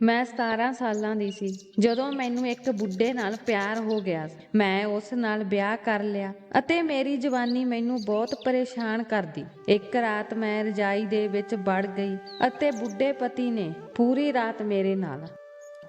ਮੈਂ 17 ਸਾਲਾਂ ਦੀ ਸੀ। ਜਦੋਂ ਮੈਨੂੰ ਇੱਕ ਬੁੱਢੇ ਨਾਲ ਪਿਆਰ ਹੋ ਗਿਆ, ਮੈਂ ਉਸ ਨਾਲ ਵਿਆਹ ਕਰ ਲਿਆ ਅਤੇ ਮੇਰੀ ਜਵਾਨੀ ਮੈਨੂੰ ਬਹੁਤ ਪਰੇਸ਼ਾਨ ਕਰਦੀ। ਇੱਕ ਰਾਤ ਮੈਂ ਰਜਾਈ ਦੇ ਵਿੱਚ ਵੜ ਗਈ ਅਤੇ ਬੁੱਢੇ ਪਤੀ ਨੇ ਪੂਰੀ ਰਾਤ ਮੇਰੇ ਨਾਲ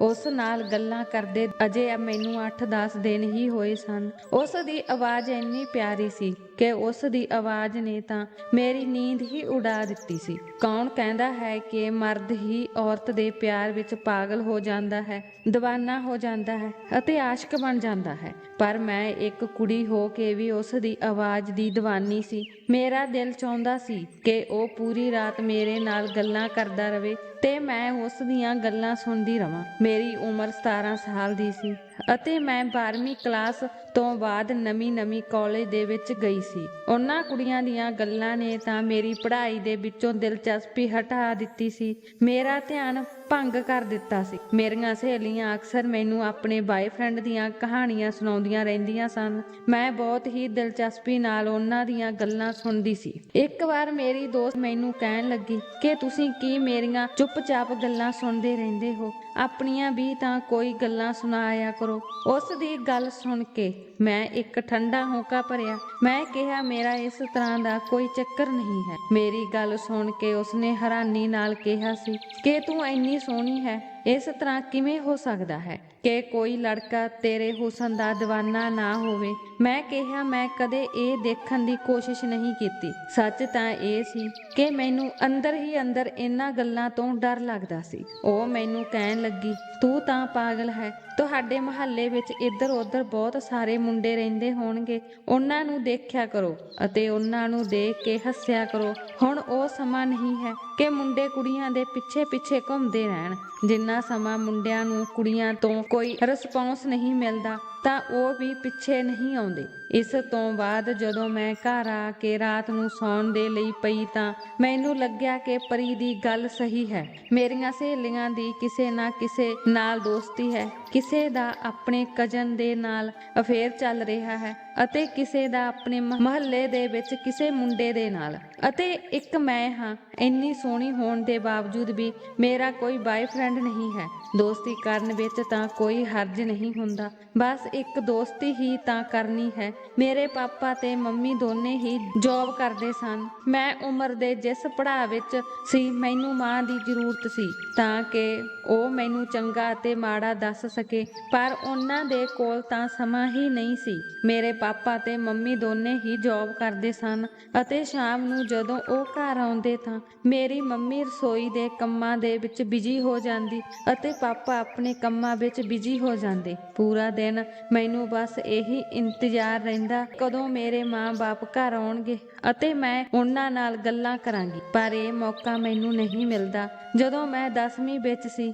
ਉਸ ਨਾਲ ਗੱਲਾਂ ਕਰਦੇ ਅਜੇ ਮੈਨੂੰ 8-10 ਦਿਨ ਹੀ ਹੋਏ ਸਨ। ਉਸ ਦੀ ਆਵਾਜ਼ ਇੰਨੀ ਪਿਆਰੀ ਸੀ ਕਿ ਉਸ ਦੀ ਆਵਾਜ਼ ਨੇ ਤਾਂ ਮੇਰੀ ਨੀਂਦ ਹੀ ਉਡਾ ਦਿੱਤੀ ਸੀ। ਕੌਣ ਕਹਿੰਦਾ ਹੈ ਕਿ ਮਰਦ ਹੀ ਔਰਤ ਦੇ ਪਿਆਰ ਵਿੱਚ ਪਾਗਲ ਹੋ ਜਾਂਦਾ ਹੈ دیਵਾਨਾ ਹੋ ਜਾਂਦਾ ਹੈ ਅਤੇ ਆਸ਼ਕ ਬਣ ਜਾਂਦਾ ਹੈ। ਪਰ ਮੈਂ ਇੱਕ ਕੁੜੀ ਹੋ ਕੇ ਵੀ ਉਸ ਦੀ ਆਵਾਜ਼ ਦੀ دیਵਾਨੀ ਸੀ। ਮੇਰਾ ਦਿਲ ਚਾਹੁੰਦਾ ਸੀ ਕਿ ਉਹ ਪੂਰੀ ਰਾਤ ਮੇਰੇ ਨਾਲ ਗੱਲਾਂ ਕਰਦਾ ਰਹੇ ਤੇ ਮੈਂ ਉਸ ਦੀਆਂ ਗੱਲਾਂ ਸੁਣਦੀ ਰਵਾਂ। ਮੇਰੀ ਉਮਰ 17 ਸਾਲ ਦੀ ਸੀ। ਅਤੇ ਮੈਂ 12ਵੀਂ ਕਲਾਸ ਤੋਂ ਬਾਅਦ ਨਵੀਂ-ਨਵੀਂ ਕਾਲਜ ਦੇ ਵਿੱਚ ਗਈ ਸੀ। ਉਹਨਾਂ ਕੁੜੀਆਂ ਦੀਆਂ ਗੱਲਾਂ ਨੇ ਤਾਂ ਮੇਰੀ ਪੜ੍ਹਾਈ ਦੇ ਵਿੱਚੋਂ ਦਿਲਚਸਪੀ ਹਟਾ ਦਿੱਤੀ ਸੀ। ਮੇਰਾ ਧਿਆਨ ਭੰਗ ਕਰ ਦਿੱਤਾ ਸੀ। ਮੇਰੀਆਂ ਸਹੇਲੀਆਂ ਅਕਸਰ ਮੈਨੂੰ ਆਪਣੇ ਬਾਏਫ੍ਰੈਂਡ ਦੀਆਂ ਕਹਾਣੀਆਂ ਸੁਣਾਉਂਦੀਆਂ ਰਹਿੰਦੀਆਂ ਸਨ। ਮੈਂ ਬਹੁਤ ਹੀ ਦਿਲਚਸਪੀ ਨਾਲ ਉਹਨਾਂ ਦੀਆਂ ਗੱਲਾਂ ਸੁਣਦੀ ਸੀ। ਇੱਕ ਵਾਰ ਮੇਰੀ ਦੋਸਤ ਮੈਨੂੰ ਕਹਿਣ ਲੱਗੀ, ਕਿ ਤੁਸੀਂ ਕੀ ਮੇਰੀਆਂ ਚੁੱਪਚਾਪ ਗੱਲਾਂ ਸੁਣਦੇ ਰਹਿੰਦੇ ਹੋ? ਆਪਣੀਆਂ ਵੀ ਤਾਂ ਕੋਈ ਗੱਲਾਂ ਸੁਣਾਇਆ ਕਰੋ। ਉਸ ਦੀ ਗੱਲ ਸੁਣ ਕੇ ਮੈਂ ਇੱਕ ਠੰਡਾ ਹੋਕਾ ਭਰਿਆ। ਮੈਂ ਕਿਹਾ, ਮੇਰਾ ਇਸ ਤਰ੍ਹਾਂ ਦਾ ਕੋਈ ਚੱਕਰ ਨਹੀਂ ਹੈ। ਮੇਰੀ ਗੱਲ ਸੁਣ ਕੇ ਉਸਨੇ ਹੈਰਾਨੀ ਨਾਲ ਕਿਹਾ ਸੀ, ਕਿ ਤੂੰ ਇੰਨੀ ਸੋਹਣੀ ਹੈ, ਇਸ ਤਰ੍ਹਾਂ ਕਿਵੇਂ ਹੋ ਸਕਦਾ ਹੈ ਕਿ ਕੋਈ ਲੜਕਾ ਤੇਰੇ ਹੁਸਨ ਦਾ دیਵਾਨਾ ਨਾ ਹੋਵੇ? ਮੈਂ ਕਿਹਾ, ਮੈਂ ਕਦੇ ਇਹ ਦੇਖਣ ਦੀ ਕੋਸ਼ਿਸ਼ ਨਹੀਂ ਕੀਤੀ। ਸੱਚ ਤਾਂ ਇਹ ਸੀ ਕਿ ਮੈਨੂੰ ਅੰਦਰ ਹੀ ਅੰਦਰ ਇਹਨਾਂ ਗੱਲਾਂ ਤੋਂ ਡਰ ਲੱਗਦਾ ਸੀ। ਉਹ ਮੈਨੂੰ ਕਹਿਣ ਲੱਗੀ, ਤੂੰ ਤਾਂ ਪਾਗਲ ਹੈ। ਤੁਹਾਡੇ ਮੁਹੱਲੇ ਵਿੱਚ ਇੱਧਰ ਉੱਧਰ ਬਹੁਤ ਸਾਰੇ ਮੁੰਡੇ ਰਹਿੰਦੇ ਹੋਣਗੇ। ਉਹਨਾਂ ਨੂੰ ਦੇਖਿਆ ਕਰੋ ਅਤੇ ਉਹਨਾਂ ਨੂੰ ਦੇਖ ਕੇ ਹੱਸਿਆ ਕਰੋ। ਹੁਣ ਉਹ ਸਮਾਂ ਨਹੀਂ ਹੈ। ਕਿ ਮੁੰਡੇ ਕੁੜੀਆਂ ਦੇ ਪਿੱਛੇ ਪਿੱਛੇ ਘੁੰਮਦੇ ਰਹਿਣ। ਜਿੰਨਾ ਸਮਾਂ ਮੁੰਡਿਆਂ ਨੂੰ ਕੁੜੀਆਂ ਤੋਂ ਕੋਈ ਰਿਸਪੌਂਸ ਨਹੀਂ ਮਿਲਦਾ, ਤਾਂ ਉਹ ਵੀ ਪਿੱਛੇ ਨਹੀਂ ਆਉਂਦੇ। ਇਸ ਤੋਂ ਬਾਅਦ ਜਦੋਂ ਮੈਂ ਘਰ ਆ ਕੇ ਰਾਤ ਨੂੰ ਸੌਣ ਦੇ ਲਈ ਪਈ ਤਾਂ ਮੈਨੂੰ ਲੱਗਿਆ ਕਿ ਪਰੀ ਦੀ ਗੱਲ ਸਹੀ ਹੈ। ਮੇਰੀਆਂ ਸਹੇਲੀਆਂ ਦੀ ਕਿਸੇ ਨਾ ਕਿਸੇ ਨਾਲ ਦੋਸਤੀ ਹੈ। ਕਿਸੇ ਦਾ ਆਪਣੇ ਕਜਨ ਦੇ ਨਾਲ ਅਫੇਅਰ ਚੱਲ ਰਿਹਾ ਹੈ। ਅਤੇ ਕਿਸੇ ਦਾ ਆਪਣੇ ਮਹੱਲੇ ਦੇ ਵਿੱਚ ਕਿਸੇ ਮੁੰਡੇ ਦੇ ਨਾਲ। ਅਤੇ ਇੱਕ ਮੈਂ ਹਾਂ, ਇੰਨੀ ਸੋਹਣੀ ਹੋਣ ਦੇ ਬਾਵਜੂਦ ਵੀ ਮੇਰਾ ਕੋਈ ਬਾਏਫ੍ਰੈਂਡ ਨਹੀਂ ਹੈ। ਦੋਸਤੀ ਕਰਨ ਵਿੱਚ ਤਾਂ ਕੋਈ ਹਰਜ ਨਹੀਂ ਹੁੰਦਾ। ਬਸ ਇੱਕ ਦੋਸਤੀ ਹੀ ਤਾਂ ਕਰਨੀ ਹੈ। ਮੇਰੇ ਪਾਪਾ ਤੇ ਮੰਮੀ ਦੋਨੇ ਹੀ ਜੌਬ ਕਰਦੇ ਸਨ। ਮੈਂ ਉਮਰ ਦੇ ਜਿਸ ਪੜਾਅ ਵਿੱਚ ਸੀ, ਮੈਨੂੰ ਮਾਂ ਦੀ ਜ਼ਰੂਰਤ ਸੀ। ਤਾਂ ਕਿ ਉਹ ਮੈਨੂੰ ਚੰਗਾ ਅਤੇ ਮਾੜਾ ਦੱਸ ਸਕੇ, ਪਰ ਉਹਨਾਂ ਦੇ ਕੋਲ ਤਾਂ ਸਮਾਂ ਹੀ ਨਹੀਂ ਸੀ। ਮੇਰੇ ਪਾਪਾ ਤੇ ਮੰਮੀ ਦੋਨੇ ਹੀ ਜੌਬ ਕਰਦੇ ਸਨ ਅਤੇ ਸ਼ਾਮ ਨੂੰ ਜਦੋਂ ਉਹ ਘਰ ਆਉਂਦੇ ਤਾਂ ਮੇਰੀ ਮੰਮੀ ਰਸੋਈ ਦੇ ਕੰਮਾਂ ਦੇ ਵਿੱਚ ਬਿਜ਼ੀ ਹੋ ਜਾਂਦੀ ਅਤੇ ਪਾਪਾ ਆਪਣੇ ਕੰਮਾਂ ਵਿੱਚ ਬਿਜ਼ੀ ਹੋ ਜਾਂਦੇ। ਪੂਰਾ ਦਿਨ ਮੈਨੂੰ ਬਸ ਇਹੀ ਇੰਤਜ਼ਾਰ ਰਹਿੰਦਾ, ਕਦੋਂ ਮੇਰੇ ਮਾਂ-ਬਾਪ ਘਰ ਆਉਣਗੇ ਅਤੇ ਮੈਂ ਉਹਨਾਂ ਨਾਲ ਗੱਲਾਂ ਕਰਾਂਗੀ। ਪਰ ਇਹ ਮੌਕਾ ਮੈਨੂੰ ਨਹੀਂ ਮਿਲਦਾ। ਜਦੋਂ ਮੈਂ 10ਵੀਂ ਵਿੱਚ ਸੀ